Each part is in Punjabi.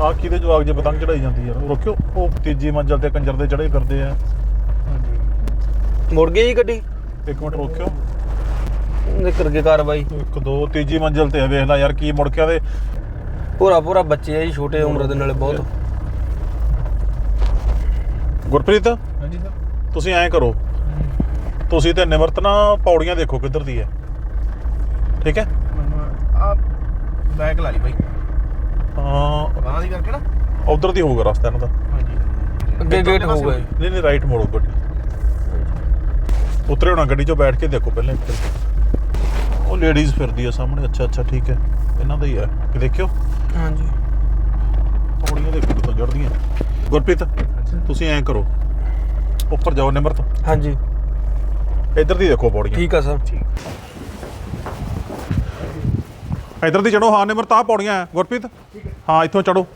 ਆ ਕਿਹਦੇ ਜਵਾਗ ਜੇ ਪਤੰਗ ਚੜਾਈ ਜਾਂਦੀ ਯਾਰ? ਰੁਕਿਓ। ਉਹ ਤੀਜੀ ਮੰਜ਼ਲ ਤੇ ਕੰਜਰ ਦੇ ਚੜੇ ਫਿਰਦੇ ਆ। ਮੁੜ ਗਈ ਜੀ ਗੱਡੀ? ਇੱਕ ਮਿੰਟ ਰੁਕਿਓ। ਨਿਕਲ ਗਈ ਕਾਰਵਾਈ। ਇੱਕ ਦੋ ਤੀਜੀ ਮੰਜ਼ਲ ਤੇ ਆ, ਵੇਖ ਲੈ ਯਾਰ ਕੀ ਮੁੜ ਕੇ ਆਵੇ। ਪੂਰਾ ਪੂਰਾ ਬੱਚੇ ਆ ਜੀ ਛੋਟੇ ਉਮਰ ਦੇ ਨਾਲੇ ਬਹੁਤ। ਗੁਰਪ੍ਰੀਤ ਹਾਂਜੀ ਸਰ। ਤੁਸੀਂ ਐਂ ਕਰੋ। ਤੁਸੀਂ ਤੇ ਨਿਮਰਤ ਨਾ ਪੌੜੀਆਂ ਦੇਖੋ ਕਿੱਧਰ ਦੀ ਹੈ। ਠੀਕ ਹੈ? ਮੈਨੂੰ ਆ ਬੈਗ ਲਾ ਲਈ ਬਾਈ। ਹਾਂ। ਬਾਹਾਂ ਦੀ ਕਰਕੇ ਨਾ? ਉਧਰ ਦੀ ਹੋਊਗਾ ਰਸਤਾ ਇਹਨਾਂ ਦਾ। ਹਾਂਜੀ ਅੱਗੇ ਗੇਟ ਹੋਊਗਾ ਜੀ ਨਹੀਂ ਨਹੀਂ ਰਾਈਟ ਮੋੜੋ ਗੱਡੀ ਉਤਰੇ ਹੋਣਾ ਗੱਡੀ 'ਚੋਂ ਬੈਠ ਕੇ ਦੇਖੋ ਪਹਿਲਾਂ ਇੱਧਰ। ਉਹ ਲੇਡੀਜ਼ ਫਿਰਦੀ ਆ ਸਾਹਮਣੇ। ਅੱਛਾ ਅੱਛਾ ਠੀਕ ਹੈ। ਇਹਨਾਂ ਦਾ ਹੀ ਹੈ ਇਹ ਦੇਖਿਓ। ਹਾਂਜੀ। ਪੌੜੀਆਂ ਦੇਖੋ ਕਿੱਥੋਂ ਚੜਦੀਆਂ ਗੁਰਪ੍ਰੀਤ ਤੁਸੀਂ ਐਂ ਕਰੋ। ਉੱਪਰ ਜਾਓ ਨਿਮਰਤ। ਹਾਂਜੀ। ਇੱਧਰ ਦੀ ਦੇਖੋ ਪੌੜੀਆਂ। ਠੀਕ ਆ ਸਰ। ਇੱਧਰ ਦੀ ਚੜੋ ਹਾਂ ਨਿਮਰਤ ਆਹ ਪੌੜੀਆਂ ਆ ਗੁਰਪ੍ਰੀਤ। ਹਾਂ ਇੱਥੋਂ ਚੜੋ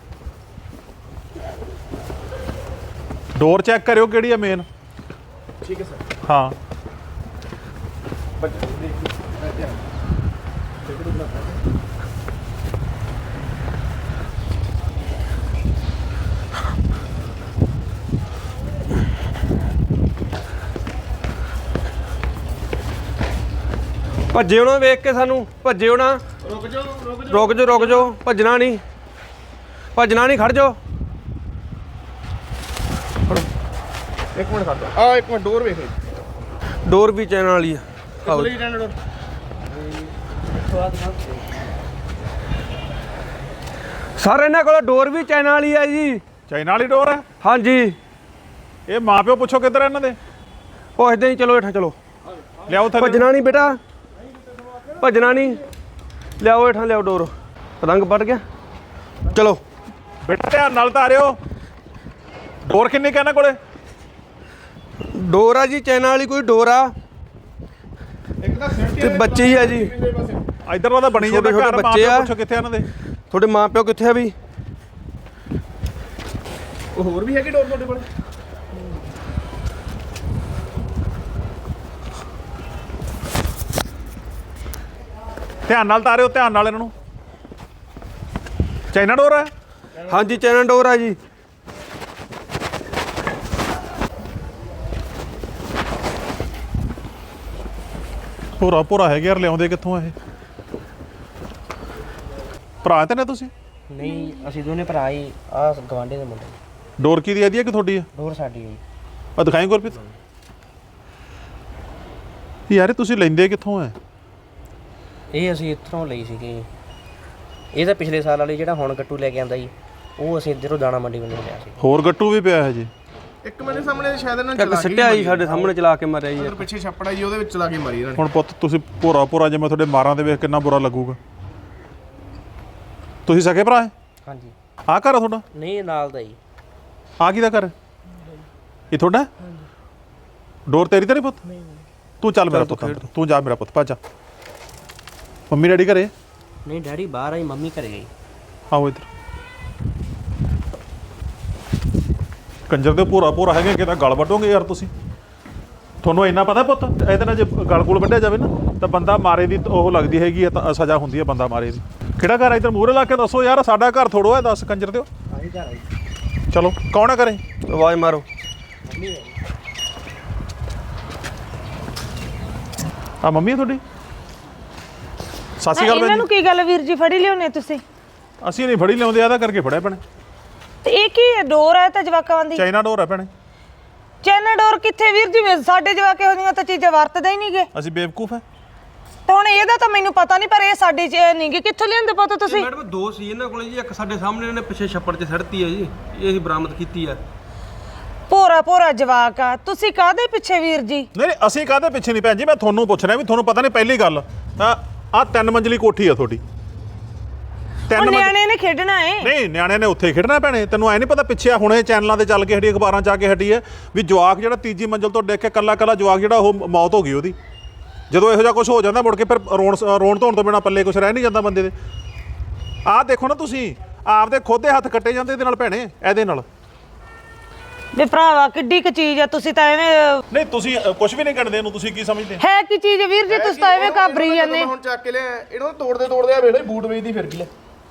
ਡੋਰ ਚੈੱਕ ਕਰਿਓ ਕਿਹੜੀ ਆ ਮੇਨ ਠੀਕ ਹੈ ਸਰ। ਹਾਂ। ਭੱਜਿਓ ਨਾ ਵੇਖ ਕੇ ਸਾਨੂੰ ਭੱਜਿਓ ਨਾ। ਰੁਕ ਜਾਓ ਰੁਕ ਜਾਓ। ਰੁਕ ਜਾਓ ਰੁਕ ਜਾਓ ਭੱਜਣਾ ਨਹੀਂ। ਭੱਜਣਾ ਨਹੀਂ ਖੜ ਜਾਓ। ਇੱਕ ਮਿੰਟ ਖੜ ਜਾ ਆ ਇੱਕ ਮਿੰਟ ਡੋਰ ਵੇਖ ਡੋਰ ਵੀ ਚੈਨਲ ਵਾਲੀ ਆ। ਆਓ। ਖੁੱਲੀ ਰਹਿਣ ਡੋਰ? ਸਰ ਇਹਨਾਂ ਕੋਲ ਡੋਰ ਵੀ ਚੈਨਲ ਵਾਲੀ ਆ ਜੀ। ਚਾਈਨਾ ਵਾਲੀ ਡੋਰ ਹੈ ਹਾਂਜੀ। ਇਹ ਮਾਪਿਓ ਪੁੱਛੋ ਕਿੱਧਰ ਆ ਇਹਨਾਂ ਦੇ? ਪੁੱਛਦੇ ਹੀ ਚਲੋ ਹੇਠਾਂ ਚਲੋ। ਲਿਆਓ ਥੱਲੇ। ਭੱਜਣਾ ਨਹੀਂ ਬੇਟਾ। ਭੱਜਣਾ ਨਹੀਂ ਲਿਆਓ ਹੇਠਾਂ ਲਿਆਓ ਡੋਰ। ਪਤੰਗ ਪੜ ਗਿਆ। ਚਲੋ। ਬੇਟਾ ਧਿਆਨ ਨਾਲ ਤਾਰਿਓ ਡੋਰ ਕਿੰਨੀ ਕਹਿਣਾ ਕੋਲੇ? ਡੋਰ ਆ ਜੀ ਚੈਨਲ ਵਾਲੀ ਕੋਈ ਡੋਰ ਆ। ਇੱਕ ਤਾਂ ਸੇਫਟੀ ਤੇ ਬੱਚੇ ਹੀ ਆ ਜੀ। ਇੱਧਰ ਉਹਦਾ ਬਣੀ ਜਾਂਦਾ ਘਰ ਬੱਚੇ ਮਾਪਿਓ ਆ। ਪੁੱਛੋ ਕਿੱਥੇ ਆ ਇਹਨਾਂ ਦੇ। ਤੁਹਾਡੇ ਮਾਪਿਓ ਕਿੱਥੇ ਆ ਵੀ? ਉਹ ਹੋਰ ਵੀ ਹੈਗੀ ਡੋਰ ਤੁਹਾਡੇ ਕੋਲ? ਧਿਆਨ ਨਾਲ ਤਾਰਿਓ ਧਿਆਨ ਨਾਲ ਇਹਨਾਂ ਨੂੰ। ਚਾਈਨਾ ਡੋਰ ਹੈ ਹਾਂਜੀ ਚੈਨਲ ਡੋਰ ਆ ਜੀ। ਪੂਰਾ ਪੂਰਾ ਹੈਗੇ ਯਾਰ ਲਿਆਉਂਦੇ ਕਿੱਥੋਂ ਆ ਇਹ? ਭਰਾ ਤੇ ਨੇ ਤੁਸੀਂ? ਨਹੀਂ ਅਸੀਂ ਦੋਨੇ ਭਰਾ ਹੀ ਆ ਗਵਾਂਢੀ ਦੇ ਮੁੰਡੇ। ਡੋਰ ਕੀ ਦੀ ਆਦੀ ਹੈ ਕਿ ਤੁਹਾਡੀ ਹੈ ਡੋਰ ਸਾਡੀ ਹੋਈ ਆ ਦਿਖਾਈ ਗੁਰਪ੍ਰੀਤ। ਯਾਰ ਇਹ ਤੁਸੀਂ ਲੈਂਦੇ ਕਿੱਥੋਂ ਹੈ ਇਹ ਅਸੀਂ ਇੱਥੋਂ ਲਈ ਸੀਗੀ। ਇਹ ਤਾਂ ਪਿਛਲੇ ਸਾਲ ਵਾਲੀ ਜਿਹੜਾ ਹੁਣ ਗੱਟੂ ਲੈ ਕੇ ਆਂਦਾ ਜੀ। ਉਹ ਅਸੀਂ ਇੱਧਰੋਂ ਦਾਣਾ ਮੰਡੀ ਵੱਲੋਂ ਲਿਆ ਸੀ। ਹੋਰ ਗੱਟੂ ਵੀ ਪਿਆ ਹੈ ਜੀ ਇੱਕ ਮੇਰੇ ਸਾਹਮਣੇ ਸ਼ਾਇਦ ਇਹਨਾਂ ਨੇ ਇੱਕ ਚਲਾ ਕੇ ਸਿੱਟਿਆ ਜੀ ਸਾਡੇ ਸਾਹਮਣੇ ਚਲਾ ਕੇ ਮਾਰਿਆ ਜੀ ਉਧਰ ਪਿੱਛੇ ਛੱਪੜਾ ਜੀ ਉਹਦੇ ਵਿੱਚ ਚਲਾ ਕੇ ਮਾਰੀ ਇਹਨਾਂ ਨੇ। ਹੁਣ ਪੁੱਤ ਤੁਸੀਂ ਪੂਰਾ ਪੂਰਾ ਜੇ ਮੈਂ ਤੁਹਾਡੇ ਮਾਰਾਂ ਦੇ ਵੇਖ ਕਿੰਨਾ ਬੁਰਾ ਲੱਗੂਗਾ। ਤੁਸੀਂ ਸਕੇ ਭਰਾ ਹੈ ਹਾਂਜੀ। ਆ ਘਰ ਆ ਤੁਹਾਡਾ? ਨਹੀਂ ਇਹ ਨਾਲ ਦਾ ਜੀ। ਆ ਕਿਹਦਾ ਘਰ? ਹੈ ਇਹ ਤੁਹਾਡਾ? ਹੈ? ਡੋਰ ਤੇਰੀ ਤਾਂ ਨਹੀਂ ਪੁੱਤ? ਤੂੰ ਚੱਲ ਮੇਰਾ ਪੁੱਤ ਅੰਦਰ। ਤੂੰ ਜਾ ਮੇਰਾ ਪੁੱਤ ਭੱਜ ਜਾ। ਮੰਮੀ ਡੈਡੀ ਘਰੇ? ਨਹੀਂ ਡੈਡੀ ਬਾਹਰ ਆਈ ਮੰਮੀ ਘਰੇ ਗਈ ਆਓ ਇੱਧਰ। ਕੰਜਰ ਦੇ ਪੂਰਾ ਪੂਰਾ ਹੈਗੇ ਕਿਤਾ ਗਲ ਵੱਢੋਗੇ ਯਾਰ ਤੁਸੀਂ? ਤੁਹਾਨੂੰ ਇੰਨਾ ਪਤਾ ਪੁੱਤ? ਇਹਦੇ ਨਾਲ ਜੇ ਗਲ ਗੁਲ ਵੱਢਿਆ ਜਾਵੇ ਨਾ ਤਾਂ ਬੰਦਾ ਮਾਰੇ ਦੀ ਉਹ ਲੱਗਦੀ ਹੈਗੀ ਤਾਂ ਸਜ਼ਾ ਹੁੰਦੀ ਹੈ ਬੰਦਾ ਮਾਰੇ ਦੀ। ਕਿਹੜਾ ਘਰ ਇੱਧਰ? ਮੂਹਰੇ ਲਾ ਕੇ ਦੱਸੋ ਯਾਰ ਸਾਡਾ ਘਰ ਥੋੜੋ ਹੈ ਦੱਸ ਕੰਜਰ ਦਿਓ। ਆਹੀ ਘਰ ਆਈ ਚਲੋ ਕੌਣ ਹੈ ਘਰੇ? ਆਵਾਜ਼ ਮਾਰੋ। ਆ ਮੰਮੀ ਹੈ ਤੁਹਾਡੀ? ਸਤਿ ਸ਼੍ਰੀ ਅਕਾਲ ਇਹਨਾਂ ਨੂੰ ਕੀ ਗੱਲ ਵੀਰ ਜੀ ਫੜੀ ਲਿਆਉਨੇ ਤੁਸੀਂ? ਅਸੀਂ ਨਹੀਂ ਫੜੀ ਲਿਆਉਂਦੇ ਆਦਾ ਕਰਕੇ ਫੜਿਆ ਭੈਣੇ। ਤੇ ਇਹ ਕੀ ਹੈ? ਡੋਰ ਹੈ ਤਾਂ ਜਵਾਕਾਂ ਦੀ? ਚਾਈਨਾ ਡੋਰ ਹੈ ਭੈਣੇ। ਚੈਨ ਡੋਰ ਕਿੱਥੇ ਵੀਰ ਜੀ? ਸਾਡੇ ਜਵਾਕੇ ਹੁੰਦੀਆਂ ਤਾਂ ਚੀਜ਼ਾਂ ਵਰਤਦੇ ਹੀ ਨਹੀਂਗੇ। ਅਸੀਂ ਬੇਵਕੂਫ ਹੈ। ਤਾਂ ਹੁਣ ਇਹਦਾ ਤਾਂ ਮੈਨੂੰ ਪਤਾ ਨਹੀਂ ਪਰ ਇਹ ਸਾਡੇ ਚ ਨਹੀਂਗੇ। ਕਿੱਥੋਂ ਲਿਆਂਦੇ ਪਤਾ ਤੁਸੀਂ? ਮੈਡਮ ਦੋ ਸੀ ਇਹਨਾਂ ਕੋਲੇ ਜੀ ਇੱਕ ਸਾਡੇ ਸਾਹਮਣੇ ਇਹਨੇ ਪਿੱਛੇ ਛੱਪੜ 'ਚ ਸੜਤੀ ਆ ਜੀ। ਇਹ ਅਸੀਂ ਬਰਾਮਦ ਕੀਤੀ ਆ। ਭੋਰਾ ਭੋਰਾ ਜਵਾਕ ਆ। ਤੁਸੀਂ ਕਾਹਦੇ ਪਿੱਛੇ ਵੀਰ ਜੀ? ਨਹੀਂ ਨਹੀਂ ਅਸੀਂ ਕਾਹਦੇ ਪਿੱਛੇ ਨਹੀਂ ਭੈਣ ਜੀ? ਮੈਂ ਤੁਹਾਨੂੰ ਪੁੱਛ ਰਿਹਾ ਵੀ ਤੁਹਾਨੂੰ ਪਤਾ ਨਹੀਂ ਪਹਿਲੀ ਗੱਲ ਤਾਂ ਆ ਤਿੰਨ ਮੰਜ਼ਲੀ ਕੋਠੀ ਆ ਤੁਹਾਡੀ। ਤਿੰਨ ਮੰਜ਼ਲੀ ਨਿਆਣੇ ਨੇ ਖੇਡਣਾ ਏ। ਨਹੀਂ ਨਿਆਣਿਆਂ ਨੇ ਉੱਥੇ ਖੇਡਣਾ ਭੈਣੇ ਤੈਨੂੰ ਐ ਨਹੀਂ ਪਤਾ ਪਿੱਛੇ ਆ ਹੁਣੇ ਚੈਨਲਾਂ ਤੇ ਚੱਲ ਕੇ ਹਟੀ ਅਖਬਾਰਾਂ 'ਚ ਆ ਕੇ ਹਟੀ ਹੈ ਵੀ ਜਵਾਕ ਜਿਹੜਾ ਤੀਜੀ ਮੰਜ਼ਲ ਤੋਂ ਡਿੱਗ ਕੇ ਕੱਲਾ ਕੱਲਾ ਜਵਾਕ ਜਿਹੜਾ ਉਹ ਮੌਤ ਹੋ ਗਈ ਉਹਦੀ। ਜਦੋਂ ਇਹੋ ਜਿਹਾ ਕੁਝ ਹੋ ਜਾਂਦਾ ਮੁੜ ਕੇ ਫਿਰ ਰੋਣ ਰੋਣ ਧੋਣ ਤੋਂ ਬਿਨਾ ਪੱਲੇ ਕੁਝ ਰਹਿ ਨਹੀਂ ਜਾਂਦਾ ਬੰਦੇ ਦੇ। ਆਹ ਦੇਖੋ ਨਾ ਤੁਸੀਂ ਆਪਦੇ ਖੋਦੇ ਹੱਥ ਕੱਟੇ ਜਾਂਦੇ ਇਹਦੇ ਨਾਲ ਭੈਣੇ ਇਹਦੇ ਨਾਲ। ਵੇ ਭਰਾਵਾ ਕਿੱਡੀ ਕੁ ਚੀਜ਼ ਆ ਤੁਸੀਂ ਤਾਂ ਐਵੇਂ ਅਹ, ਨਹੀਂ ਤੁਸੀਂ ਕੁਝ ਵੀ ਨਹੀਂ ਕਰਦੇ ਇਹਨੂੰ ਤੁਸੀਂ ਕੀ ਸਮਝਦੇ? ਹੈ ਕੀ ਚੀਜ਼ ਵੀਰ ਜੀ ਤੁਸੀਂ ਤਾਂ ਐਵੇਂ ਘਾਬਰੀ ਜਾਂਦੇ ਹੁਣ ਚੱਕ ਕੇ ਲਿਆ ਇਹਨਾਂ ਨੂੰ ਤੋੜਦੇ ਤੋੜਦੇ ਆ ਵੇਖ ਲੈ ਬੂਟ ਵੇਚਦੀ ਫਿਰ ਗਈ ਲੈ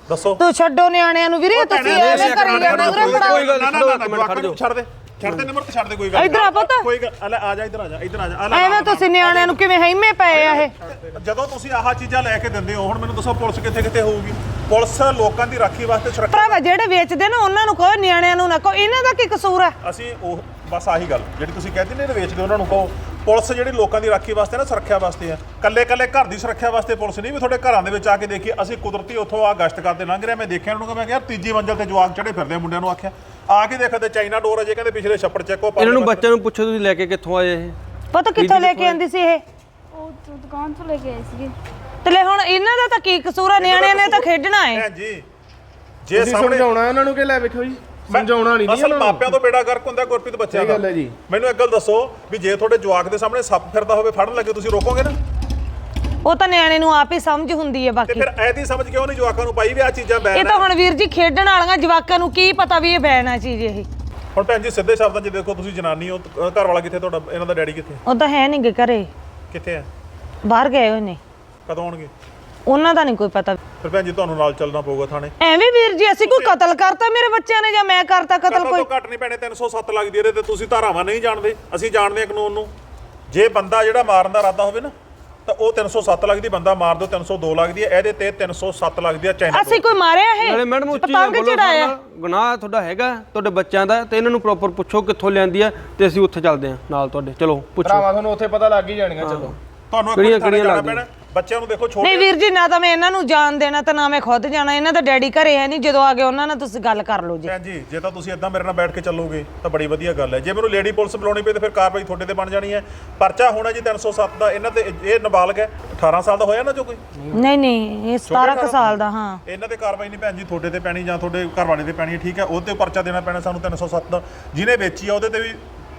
ਦੱਸੋ। ਤੂੰ ਛੱਡੋ ਨਿਆਣਿਆਂ ਨੂੰ ਵੀਰੇ ਤੁਸੀਂ ਐਵੇਂ ਕਰੀ ਜਾਣਾ ਉਰੇ ਕੋਈ ਗੱਲ ਨਾ ਨਾ ਨਾ ਜਵਾਕਾਂ ਨੂੰ ਛੱਡ ਦੇ ਛੱਡ ਦੇ ਨਿਮਰਤ ਛੱਡ ਦੇ ਕੋਈ ਗੱਲ। ਇੱਧਰ ਆ ਪੁੱਤ। ਕੋਈ ਗੱਲ ਲੈ, ਆ ਜਾ ਇੱਧਰ ਆ ਜਾ ਇੱਧਰ ਆ ਜਾ ਆ ਲੈ, ਐਵੇਂ ਤੁਸੀਂ ਨਿਆਣਿਆਂ ਨੂੰ ਕਿਵੇਂ ਹੈਮੇ ਪਏ ਆ ਇਹ? ਜਦੋਂ ਤੁਸੀਂ ਆਹ ਚੀਜ਼ਾਂ ਲੈ ਕੇ ਦਿੰਦੇ ਹੋ ਹੁਣ ਮੈਨੂੰ ਦੱਸੋ ਪੁਲਿਸ ਕਿੱਥੇ ਕਿੱਥੇ ਹੋਊਗੀ? ਪੁਲਿਸ ਲੋਕਾਂ ਦੀ ਰਾਖੀ ਵਾਸਤੇ ਸੁਰੱਖਿਆ ਭਰਾਵਾ ਜਿਹੜੇ ਵੇਚਦੇ ਨਾ ਉਹਨਾਂ ਨੂੰ ਕਹੋ ਨਿਆਣਿਆਂ ਨੂੰ ਨਾ ਕਹੋ। ਇਹਨਾਂ ਦਾ ਕੀ ਕਸੂਰ ਆ ਅਸੀਂ ਉਹ ਬਸ ਆਹੀ ਗੱਲ ਜਿਹੜੀ ਤੁਸੀਂ ਕਹਿੰਦੇ ਨੇ ਵੇਚਦੇ ਉਹਨਾਂ ਨੂੰ ਕਹੋ। ਪੁਲਿਸ ਜਿਹੜੀ ਲੋਕਾਂ ਦੀ ਰਾਖੀ ਵਾਸਤੇ ਨਾ ਸੁਰੱਖਿਆ ਵਾਸਤੇ ਆ। ਕੱਲੇ ਕੱਲੇ ਘਰ ਦੀ ਸੁਰੱਖਿਆ ਵਾਸਤੇ ਪੁਲਿਸ ਨਹੀਂ ਵੀ ਤੁਹਾਡੇ ਘਰਾਂ ਦੇ ਵਿੱਚ ਆ ਕੇ ਦੇਖੀ ਅਸੀਂ ਕੁਦਰਤੀ ਉੱਥੋਂ ਆ ਗਸ਼ਤ ਕਰਦੇ ਲੰਘ ਰਿਹਾ ਮੈਂ ਦੇਖਿਆ ਉਹਨੂੰ ਮੈਂ ਕਿਹਾ ਯਾਰ ਤੀਜੀ ਮੰਜ਼ਲ ਤੇ ਜਵਾਕ ਚੜੇ ਫਿਰਦੇ ਆ ਮੁੰਡਿਆਂ ਨੂੰ ਆਖਿਆ। ਆ ਕੇ ਦੇਖਦੇ ਚਾਈਨਾ ਡੋਰ ਅਜੇ ਕਹਿੰਦੇ ਪਿਛਲੇ ਛੱਪੜ ਚੱਕੋ ਇਹਨਾਂ ਨੂੰ ਬੱਚਿਆਂ ਨੂੰ ਪੁੱਛੋ ਤੁਸੀਂ ਲੈ ਕੇ ਕਿੱਥੋਂ ਆਏ ਇਹ? ਪਤਾ ਕਿੱਥੋਂ ਲੈ ਕੇ ਆਂਦੀ ਸੀ ਇਹ? ਉਹ ਤੋਂ ਦੁਕਾਨ ਤੋਂ ਲੈ ਕੇ ਆਏ ਸੀਗੇ। ਤੇ ਲੈ ਹੁਣ ਇਹਨਾਂ ਦਾ ਤਾਂ ਕੀ ਕਸੂਰ ਆ? ਨਿਆਣਿਆਂ ਨੇ ਤਾਂ ਖੇਡਣਾ ਹੈ ਭੈਣ ਜੀ ਜੇ ਤੁਸੀਂ ਸਾਹਮਣੇ ਸਮਝਾਉਣਾ ਇਹਨਾਂ ਨੂੰ ਕਿ ਲੈ ਬੈਠੋ ਜੀ। ਸਮਝਾਉਣਾ ਨਹੀਂ ਅਸਲ ਮਾਪਿਆਂ ਤੋਂ ਬੇੜਾ ਗਰਕ ਹੁੰਦਾ ਗੁਰਪ੍ਰੀਤ ਬੱਚਿਆਂ ਦਾ। ਗੱਲ ਹੈ ਜੀ। ਮੈਨੂੰ ਇੱਕ ਗੱਲ ਦੱਸੋ ਵੀ ਜੇ ਤੁਹਾਡੇ ਜਵਾਕ ਦੇ ਸਾਹਮਣੇ ਸੱਪ ਫਿਰਦਾ ਹੋਵੇ ਫੜਨ ਲੱਗੇ ਤੁਸੀਂ ਰੋਕੋਗੇ ਨਾ? ਉਹ ਤਾਂ ਨਿਆਣੇ ਨੂੰ ਆਪ ਹੀ ਸਮਝ ਹੁੰਦੀ ਹੈ ਤੇ ਬਾਕੀ ਫਿਰ ਐਦੀ ਸਮਝ ਕਿਉਂ ਨਹੀਂ ਜਵਾਕਾਂ ਨੂੰ ਪਾਈ ਵੀ ਆ ਚੀਜ਼ਾਂ ਇਹ ਬੈਨ ਤਾਂ ਹੁਣ ਵੀਰ ਜੀ ਖੇਡਣ ਵਾਲੀਆਂ ਜਵਾਕਾਂ ਨੂੰ ਕੀ ਪਤਾ ਵੀ ਇਹ ਬੈਨ ਆ ਚੀਜ਼ ਇਹ। ਹੁਣ ਭੈਣ ਜੀ ਸਿੱਧੇ ਸ਼ਬਦਾਂ 'ਚ ਦੇਖੋ ਤੁਸੀਂ ਜਨਾਨੀ ਹੋ ਘਰ ਵਾਲਾ ਕਿੱਥੇ ਤੁਹਾਡਾ ਇਹਨਾਂ ਦਾ ਡੈਡੀ ਕਿੱਥੇ? ਉਹ ਤਾਂ ਹੈ ਨਹੀਂਗੇ ਘਰੇ। ਕਿੱਥੇ ਹੈ ਬਾਹਰ ਗਏ ਹੋਏ ਨੇ। ਕਦੋਂ ਆਉਣਗੇ? ਉਹਨਾਂ ਦਾ ਨਹੀਂ ਕੋਈ ਪਤਾ। ਫਿਰ ਭੈਣ ਜੀ ਤੁਹਾਨੂੰ ਨਾਲ ਚੱਲਣਾ ਪਊਗਾ ਥਾਣੇ। ਐਵੇਂ ਵੀਰ ਜੀ ਅਸੀਂ ਕੋਈ ਕਤਲ ਕਰਤਾ ਮੇਰੇ ਬੱਚਿਆਂ ਨੇ ਜਾਂ ਮੈਂ ਕਰਤਾ ਕਤਲ ਕਤਲ ਕੋਈ? ਤੋਂ ਘੱਟ ਨਹੀਂ ਪੈਣੇ 307 ਲੱਗਦੀ ਇਹਦੇ ਤੇ ਤੁਸੀਂ ਧਾਰਾਵਾਂ ਨਹੀਂ ਜਾਣਦੇ। ਅਸੀਂ ਜਾਣਦੇ ਹਾਂ ਕਾਨੂੰਨ ਨੂੰ। ਜੇ ਬੰਦਾ ਜਿਹੜਾ ਮਾਰਨ ਦਾ ਇਰਾਦਾ ਹੋਵੇ ਨਾ ਤਾਂ ਉਹ 307 ਲੱਗਦੀ ਬੰਦਾ ਮਾਰ ਦੋ 302 ਲੱਗਦੀ ਹੈ ਇਹਦੇ ਤੇ 307 ਲੱਗਦੀ ਹੈ ਚਾਈਨਾ ਅਸੀਂ ਕੋਈ ਮਾਰਿਆ ਇਹ? ਨਾਲੇ ਮੈਡਮ ਉੱਚੀ ਨਾ ਪਤੰਗ ਬੋਲੋ ਚੜਾਇਆ ਗੁਨਾਹ ਤੁਹਾਡਾ ਹੈਗਾ ਤੁਹਾਡੇ ਬੱਚਿਆਂ ਦਾ ਤੇ ਇਹਨਾਂ ਨੂੰ ਪ੍ਰੋਪਰ ਪੁੱਛੋ ਕਿੱਥੋਂ ਲਿਆਂਦੀ ਆ ਤੇ ਅਸੀਂ ਉੱਥੇ ਚੱਲਦੇ ਹਾਂ ਨਾਲ ਤੁਹਾਡੇ। ਚਲੋ ਪੁੱਛੋ। ਭਰਾਵਾ ਤੁਹਾਨੂੰ ਉੱਥੇ ਪਤਾ ਲੱਗ ਹੀ ਜਾਣੀਆਂ ਚਲੋ। ਤੁਹਾਨੂੰ ਕਿਹੜੀਆਂ- ਕਿਹੜੀਆਂ ਲੱਗਦੀਆਂ? ਬੱਚਿਆਂ ਨੂੰ ਦੇਖੋ ਛੋਟੇ ਨਹੀਂ ਵੀਰ ਜੀ ਨਾ ਤਾਂ ਮੈਂ ਇਹਨਾਂ ਨੂੰ ਜਾਣ ਦੇਣਾ ਤੇ ਨਾ ਮੈਂ ਖੁਦ ਜਾਣਾ। ਇਹਨਾਂ ਦਾ ਡੈਡੀ ਘਰੇ ਹੈ ਨਹੀਂ ਜਦੋਂ ਆ ਗਏ ਉਹਨਾਂ ਨਾਲ ਤੁਸੀਂ ਗੱਲ ਕਰ ਲਓ ਜੀ। ਭੈਣ ਜੀ ਜੇ ਤਾਂ ਤੁਸੀਂ ਇਦਾਂ ਮੇਰੇ ਨਾਲ ਬੈਠ ਕੇ ਚੱਲੋਗੇ ਤਾਂ ਬੜੀ ਵਧੀਆ ਗੱਲ ਹੈ। ਜੇ ਮੈਨੂੰ ਲੇਡੀ ਪੁਲਿਸ ਬੁਲਾਉਣੀ ਪਈ ਤਾਂ ਫਿਰ ਕਾਰਵਾਈ ਤੁਹਾਡੇ ਤੇ ਬਣ ਜਾਣੀ ਹੈ। ਪਰਚਾ ਹੋਣਾ ਜੀ 307 ਦਾ ਇਹਨਾਂ ਤੇ ਇਹ ਨਾਬਾਲਗ ਹੈ। 18 ਸਾਲ ਦਾ ਹੋਇਆ ਨਾ ਜੋ ਕੋਈ? ਨਹੀਂ ਨਹੀਂ ਇਹ 17 ਕੁ ਸਾਲ ਦਾ ਹਾਂ। ਇਹਨਾਂ ਤੇ ਕਾਰਵਾਈ ਨਹੀਂ ਭੈਣ ਜੀ ਤੁਹਾਡੇ ਤੇ ਪੈਣੀ ਜਾਂ ਤੁਹਾਡੇ ਘਰ ਵਾਲੇ ਤੇ ਪੈਣੀ ਹੈ, ਠੀਕ ਹੈ? ਉਹਦੇ ਤੇ ਪਰਚਾ ਦੇਣਾ ਪੈਣਾ ਸਾਨੂੰ 307 ਦਾ। ਜਿਹਨੇ ਵੇਚੀ ਆ ਉਹਦੇ ਤੇ ਵੀ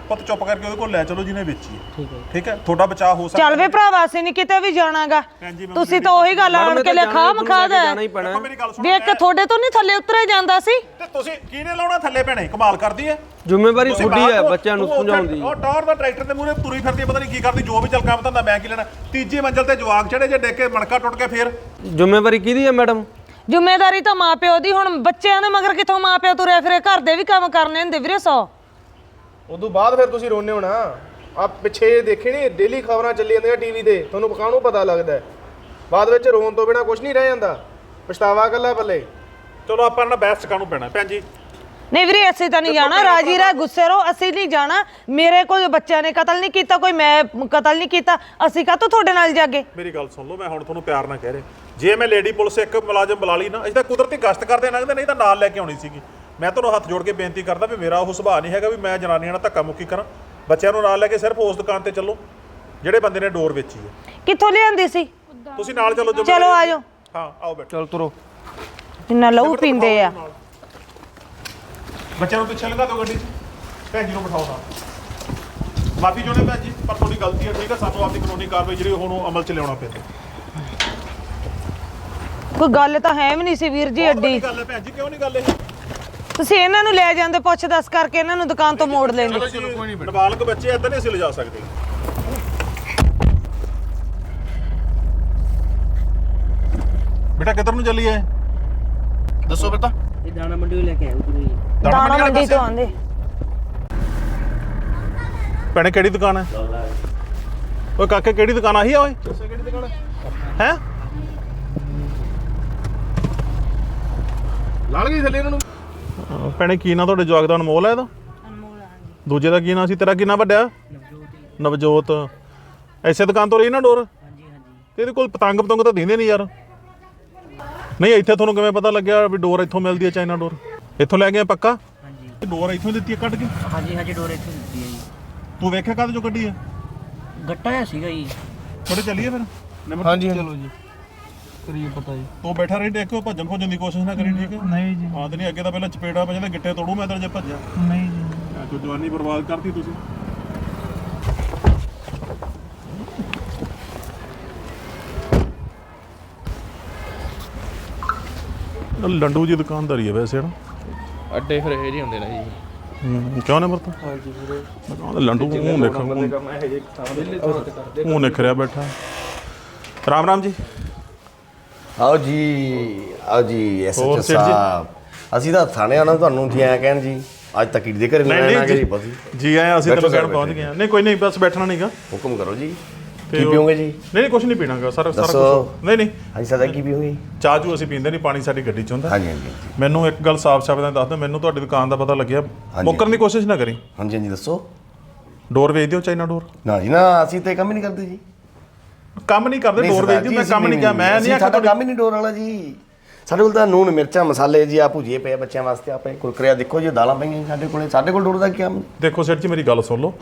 ਪੁੱਤ ਚੁੱਪ ਕਰਕੇ ਉਹਦੇ ਕੋਲ ਲੈ ਚਲੋ ਜਿਹਨੇ ਵੇਚੀ ਹੈ। ਠੀਕ ਹੈ। ਠੀਕ ਹੈ? ਤੁਹਾਡਾ ਬਚਾਅ ਹੋ ਸਕਦਾ ਚੱਲ ਵੇ ਭਰਾਵਾ ਅਸੀਂ ਨਹੀਂ ਕਿਤੇ ਵੀ ਜਾਣਾਗਾ। ਮੈਂ ਤੁਸੀਂ ਤਾਂ ਉਹੀ ਗੱਲ ਆਣ ਕੇ ਲਿਖਾ ਮਖਾ ਦਾ। ਜਾਣਾ ਹੀ ਪੈਣਾ। ਦੇਖੋ ਮੇਰੀ ਗੱਲ ਸੁਣੋ ਵੇਖ ਤੁਹਾਡੇ ਤੋਂ ਨਹੀਂ ਥੱਲੇ ਉਤਰਿਆ ਜਾਂਦਾ ਸੀ। ਤੇ ਤੁਸੀਂ ਕਿਹਨੇ ਲਾਉਣਾ ਥੱਲੇ ਭੈਣੇ? ਕਮਾਲ ਕਰਦੀ ਹੈ। ਜ਼ਿੰਮੇਵਾਰੀ ਤੁਸੀਂ ਤੁਹਾਡੀ ਹੈ ਬਾਹਰ ਬੱਚਿਆਂ ਨੂੰ ਤੂੰ ਉੱਥੇ- ਸਮਝਾਉਣ ਦੀ। ਉਹ ਟੌਰ ਦਾ ਟਰੈਕਟਰ ਦੇ ਮੂਹਰੇ ਤੁਰੀ ਫਿਰਦੀ ਹੈ, ਪਤਾ ਨਹੀਂ ਕੀ ਕਰਦੀ ਜੋ ਵੀ ਚੱਲ ਕੰਮ ਧੰਦਾ ਮੈਂ ਕੀ ਲੈਣਾ। ਤੀਜੀ ਮੰਜ਼ਲ ਤੇ ਜਵਾਕ ਚੜੇ ਜੇ ਡੇਕ ਮਣਕਾ ਟੁੱਟ ਕੇ ਫੇਰ? ਜ਼ਿੰਮੇਵਾਰੀ ਕਿਹਦੀ ਹੈ ਮੈਡਮ? ਜ਼ਿੰਮੇਵਾਰੀ ਤਾਂ ਮਾਪਿਓ ਦੀ ਹੁਣ ਬੱਚਿਆਂ ਦੇ ਮਗਰ ਕਿੱਥੋਂ ਮਾਪਿਓ ਤੁਰੇ ਫਿਰੇ ਘਰ ਦੇ ਵੀ ਕੰਮ ਕਰਨੇ ਹੁੰਦੇ ਵੀਰੇ ਸੌ। ਉਦੋਂ ਬਾਅਦ ਫਿਰ ਤੁਸੀਂ ਰੋਣੇ ਹੋਣਾ ਆ ਪਿੱਛੇ ਦੇਖੇ ਨਹੀਂ ਡੇਲੀ ਖਬਰਾਂ ਚੱਲੀ ਜਾਂਦੀਆਂ ਟੀਵੀ ਤੇ ਤੁਹਾਨੂੰ ਕਾਹਨੂੰ ਪਤਾ ਲੱਗਦਾ। ਹੈ। ਬਾਅਦ ਵਿੱਚ ਰੋਣ ਤੋਂ ਬਿਨਾ ਕੁਝ ਨਹੀਂ ਰਹਿ ਜਾਂਦਾ। ਪਛਤਾਵਾ ਕੱਲਾ ਬੱਲੇ ਚਲੋ ਆਪਾਂ ਨਾ ਬੈਸਟ ਕਾਨੂੰ ਪੈਣਾ ਭੈਣ ਜੀ। ਨਹੀਂ ਵੀਰੇ ਅਸੀਂ ਤਾਂ ਨਹੀਂ ਜਾਣਾ। ਰਾਜੀ ਰਹਿ ਗੁੱਸੇ ਰਹੋ ਅਸੀਂ ਨਹੀਂ ਜਾਣਾ। ਮੇਰੇ ਕੋਈ ਬੱਚਿਆਂ ਨੇ ਕਤਲ ਨਹੀਂ ਕੀਤਾ ਕੋਈ ਮੈਂ ਕਤਲ ਨਹੀਂ ਕੀਤਾ। ਅਸੀਂ ਕਾਹਤੋਂ ਤੁਹਾਡੇ ਨਾਲ ਜਾਗੇ? ਮੇਰੀ ਗੱਲ ਸੁਣ ਲਓ ਮੈਂ ਹੁਣ ਤੁਹਾਨੂੰ ਪਿਆਰ ਨਾਲ ਕਹਿ ਰਿਹਾ। ਜੇ ਮੈਂ ਲੇਡੀ ਪੁਲਿਸ ਇੱਕ ਮੁਲਾਜ਼ਮ ਬੁਲਾ ਲਈ ਨਾ ਅਸੀਂ ਤਾਂ ਕੁਦਰਤੀ ਗਸ਼ਤ ਕਰਦੇ ਲੰਘਦੇ ਨਹੀਂ ਤਾਂ ਨਾਲ ਲੈ ਕੇ ਆਉਣੀ ਸੀਗੀ। ਮੈਂ ਤੁਹਾਨੂੰ ਹੱਥ ਜੋੜ ਕੇ ਬੇਨਤੀ ਕਰਦਾ ਵੀ ਮੇਰਾ ਉਹ ਸੁਭਾਅ ਨਹੀਂ ਹੈਗਾ ਵੀ ਮੈਂ ਜਨਾਨੀਆਂ ਨਾਲ ਧੱਕਾ ਮੁੱਕੀ ਕਰਾਂ। ਬੱਚਿਆਂ ਨੂੰ ਨਾਲ ਲੈ ਕੇ ਸਿਰਫ ਉਸ ਦੁਕਾਨ ਤੇ ਚੱਲੋ ਜਿਹੜੇ ਬੰਦੇ ਨੇ ਡੋਰ ਵੇਚੀ ਹੈ। ਕਿੱਥੋਂ ਲਿਆਂਦੀ ਸੀ? ਤੁਸੀਂ ਨਾਲ ਚੱਲੋ ਜੋ ਚਲੋ ਆਜੋ। ਹਾਂ ਆਓ ਬੈਠੋ। ਚਲ ਤੁਰੋ। ਜਿੰਨਾ ਲਹੂ ਪੀਂਦੇ ਆ। ਬੱਚਿਆਂ ਨੂੰ ਪਿੱਛੇ ਲਗਾ ਦਿਓ ਗੱਡੀ 'ਚ। ਭੈਣ ਜੀ ਨੂੰ ਬਿਠਾਓ ਨਾਲ। ਮਾਫੀ ਚਾਹੁੰਦੇ ਭੈਣ ਜੀ ਪਰ ਤੁਹਾਡੀ ਗਲਤੀ ਹੈ ਠੀਕ ਹੈ? ਸਾਨੂੰ ਆਪਦੀ ਕਾਨੂੰਨੀ ਕਾਰਵਾਈ ਜਿਹੜੀ ਹੁਣ ਉਹ ਅਮਲ 'ਚ ਲਿਆਉਣਾ ਪੈਂਦਾ। ਕੋਈ ਗੱਲ ਤਾਂ ਹੈ ਵੀ ਨਹੀਂ ਸੀ ਵੀਰ ਜੀ ਬਹੁਤ ਗੱਲ ਹੈ ਭੈਣ ਜੀ ਕਿਉਂ ਨਹੀਂ ਗੱਲ ਇਹ? ਤੁਸੀਂ ਇਹਨਾਂ ਨੂੰ ਲੈ ਜਾਂਦੇ ਪੁੱਛ ਦੱਸ ਕਰਕੇ ਇਹਨਾਂ ਨੂੰ ਦੁਕਾਨ ਤੋਂ ਮੋੜ ਲੈਂਦੇ। ਨਾਬਾਲਗ ਬੱਚੇ ਇਦਾਂ ਨਹੀਂ ਅਸੀਂ ਲਿਜਾ ਸਕਦੇ। ਬੇਟਾ ਕਿੱਧਰ ਨੂੰ ਚੱਲੀਏ? ਦੱਸੋ ਫਿਰ ਤਾਂ ਇਹ ਦਾਣਾ ਮੰਡੀ ਲੈ ਕੇ ਆਇਆ ਹੀ। ਦਾਣਾ ਮੰਡੀ ਤੋਂ ਆਂਦੇ ਭੈਣੇ ਕਿਹੜੀ ਦੁਕਾਨ ਹੈ ਓਏ ਕਾਕੇ ਕਿਹੜੀ ਦੁਕਾਨ ਆਹੀ ਆ ਓਏ। ਕਿਹੜੀ ਦੁਕਾਨ ਹੈ? ਲਾਲ ਗਈ ਥੱਲੇ ਇਹਨਾਂ ਨੂੰ। ਹੈ ਭੈਣੇ ਕੀ ਨਾਂ ਤੁਹਾਡੇ? ਜਵਾਕ ਦਾ ਅਨਮੋਲ ਹੈ ਇਹਦਾ? ਦੂਜੇ ਦਾ ਕੀ ਨਾਂ ਸੀ? ਤੇਰਾ ਕੀ ਨਾਂ ਵੱਡਿਆ ਨਵਜੋਤ। ਐਸੇ ਦੁਕਾਨ ਤੋਂ ਲਈ ਨਾ ਡੋਰ? ਹਾਂਜੀ ਹਾਂਜੀ। ਇਹਦੇ ਕੋਲ ਪਤੰਗ ਪਤੰਗ ਤਾਂ ਦਿੰਦੇ ਨਹੀਂ ਯਾਰ। ਨਹੀਂ ਇੱਥੇ ਤੁਹਾਨੂੰ ਕਿਵੇਂ ਪਤਾ ਲੱਗਿਆ ਵੀ ਡੋਰ ਇੱਥੋਂ ਮਿਲਦੀ ਹੈ ਚਾਈਨਾ ਡੋਰ? ਇੱਥੋਂ ਲੈ ਗਏ ਆ ਪੱਕਾ? ਹਾਂਜੀ। ਇਹ ਡੋਰ ਇੱਥੋਂ ਹੀ ਦਿੱਤੀ ਹੈ ਕੱਢ ਕੇ? ਹਾਂਜੀ ਹਾਂਜੀ ਡੋਰੇ ਇੱਥੇ ਦਿੱਤੀ ਹੈ ਜੀ। ਤੂੰ ਵੇਖਿਆ ਕਦ ਜੋ ਕੱਢੀ ਹੈ? ਗੱਟਾ ਜਿਹਾ ਸੀਗਾ ਜੀ। ਥੋੜੇ ਚੱਲੀਏ ਫਿਰ? ਹਾਂਜੀ। ਚਲੋ ਜੀ। ਕਰੀਏ ਪਤਾ ਜੀ। ਤੂੰ ਬੈਠਾ ਰਹੀ ਦੇਖੋ ਭੱਜਣ ਭੁੱਜਣ ਦੀ ਕੋਸ਼ਿਸ਼ ਨਾ ਕਰੀ ਠੀਕ ਹੈ? ਨਹੀਂ ਜੀ। ਤੇ ਨਹੀਂ ਅੱਗੇ ਤਾਂ ਪਹਿਲਾਂ ਚਪੇੜਾ ਵੱਜਦਾ ਗਿੱਟੇ ਤੋੜੂ ਮੈਂ ਤੇਰੇ ਜੇ ਭੱਜਿਆ। ਨਹੀਂ ਜੀ। ਤੂੰ ਜਵਾਨੀ ਬਰਬਾਦ ਕਰਤੀ ਤੁਸੀਂ। ਇਹ ਲੰਡੂ ਜੀ ਦੁਕਾਨਦਾਰੀ ਹੈ ਵੈਸੇ ਨਾ। ਅੱਡੇ ਫਿਰ ਇਹ ਜੀ ਹੁੰਦੇ ਨੇ ਜੀ। ਹੂੰ, ਕਿਉਂ ਨੇ ਮਰਤਾ? ਹਾਂਜੀ ਵੀਰੇ। ਦੁਕਾਨ ਲੰਡੂ ਮੂੰਹ ਦੇਖ ਮੂੰਹ ਨਿਖ ਰਿਹਾ ਬੈਠਾ। ਰਾਮ ਰਾਮ ਜੀ। ਆਓ ਜੀ ਆਓ ਜੀ ਐਸਐਚਓ ਹੋਰ ਸਿਰ ਜੀ? ਸਾਹਿਬ। ਅਸੀਂ ਤਾਂ ਥਾਣੇ ਆਣਾ ਤੁਹਾਨੂੰ ਜੀ ਐਂ ਕਹਿਣ ਜੀ। ਅੱਜ ਤੱਕ ਦੇ ਘਰੇ ਨਹੀਂ ਨਹੀਂ ਜੀ ਜੀ। ਬਸ ਜੀ। ਆਏ ਅਸੀਂ ਬੈਠੋ ਤੈਨੂੰ ਸਰ, ਪਹੁੰਚ ਬੈਠੋ। ਗਏ ਹਾਂ। ਨਹੀਂ ਕੋਈ ਨਹੀਂ ਬਸ ਬੈਠਣਾ ਨਹੀਂਗਾ ਹੁਕਮ ਕਰੋ ਜੀ। ਤੇ ਕੀ ਉਹ- ਪੀਓਗੇ ਜੀ? ਨਹੀਂ ਨਹੀਂ ਕੁਝ ਨਹੀਂ ਪੀਣਾਗਾ ਸਾਰਾ ਸਾਰਾ ਦੱਸੋ। ਕੁਝ ਨਹੀਂ ਨਹੀਂ। ਹਾਂਜੀ ਸਦਾ ਕੀ ਪੀਓਗੇ? ਚਾਹ ਚੂ ਅਸੀਂ ਪੀਂਦੇ ਨਹੀਂ ਪਾਣੀ ਸਾਡੀ ਗੱਡੀ ਚ ਹੁੰਦਾ। ਹਾਂਜੀ ਹਾਂਜੀ ਹਾਂਜੀ। ਮੈਨੂੰ ਇੱਕ ਗੱਲ ਸਾਫ਼ ਸਾਫ਼ ਦੱਸ ਦਿਓ ਮੈਨੂੰ ਤੁਹਾਡੀ ਦੁਕਾਨ ਦਾ ਪਤਾ ਲੱਗਿਆ। ਮੁੱਕਰਨ ਦੀ ਕੋਸ਼ਿਸ਼ ਨਾ ਕਰੀ। ਹਾਂਜੀ ਹਾਂਜੀ ਦੱਸੋ। ਡੋਰ ਵੇਚ ਦਿਓ ਚਾਈਨਾ ਡੋਰ ਨਾ ਜੀ ਨਾ ਅਸੀਂ ਤੇ ਕੰਮ ਹੀ ਨਹੀਂ ਕਰਦੇ ਜੀ। ਕੰਮ ਨਹੀਂ ਕਰਦੇ ਡੋਰ ਵੇਚ ਮੈਂ ਕੰਮ ਨਹੀਂ ਕਿਹਾ ਮੈਂ ਨਹੀਂ। ਤੁਹਾਡੀ ਕੰਮ ਹੀ ਨਹੀਂ ਡੋਰ ਵਾਲਾ ਜੀ। ਸਾਡੇ ਕੋਲ ਤਾਂ ਨੂਨ ਮਿਰਚਾਂ ਮਸਾਲੇ ਜੀ ਆ ਭੁਜੀਏ ਪਏ ਬੱਚਿਆਂ ਵਾਸਤੇ ਆਪੇ ਕੁਰਕਰਿਆ ਦੇਖੋ ਜੀ ਦਾਲਾਂ ਪਈਆਂ ਸਾਡੇ ਕੋਲੇ। ਸਾਡੇ ਕੋਲ ਡੋਰ ਦਾ ਕੀ ਕੰਮ? ਦੇਖੋ ਸੇਠ ਜੀ ਮੇਰੀ ਗੱਲ ਸੁਣ ਲਓ।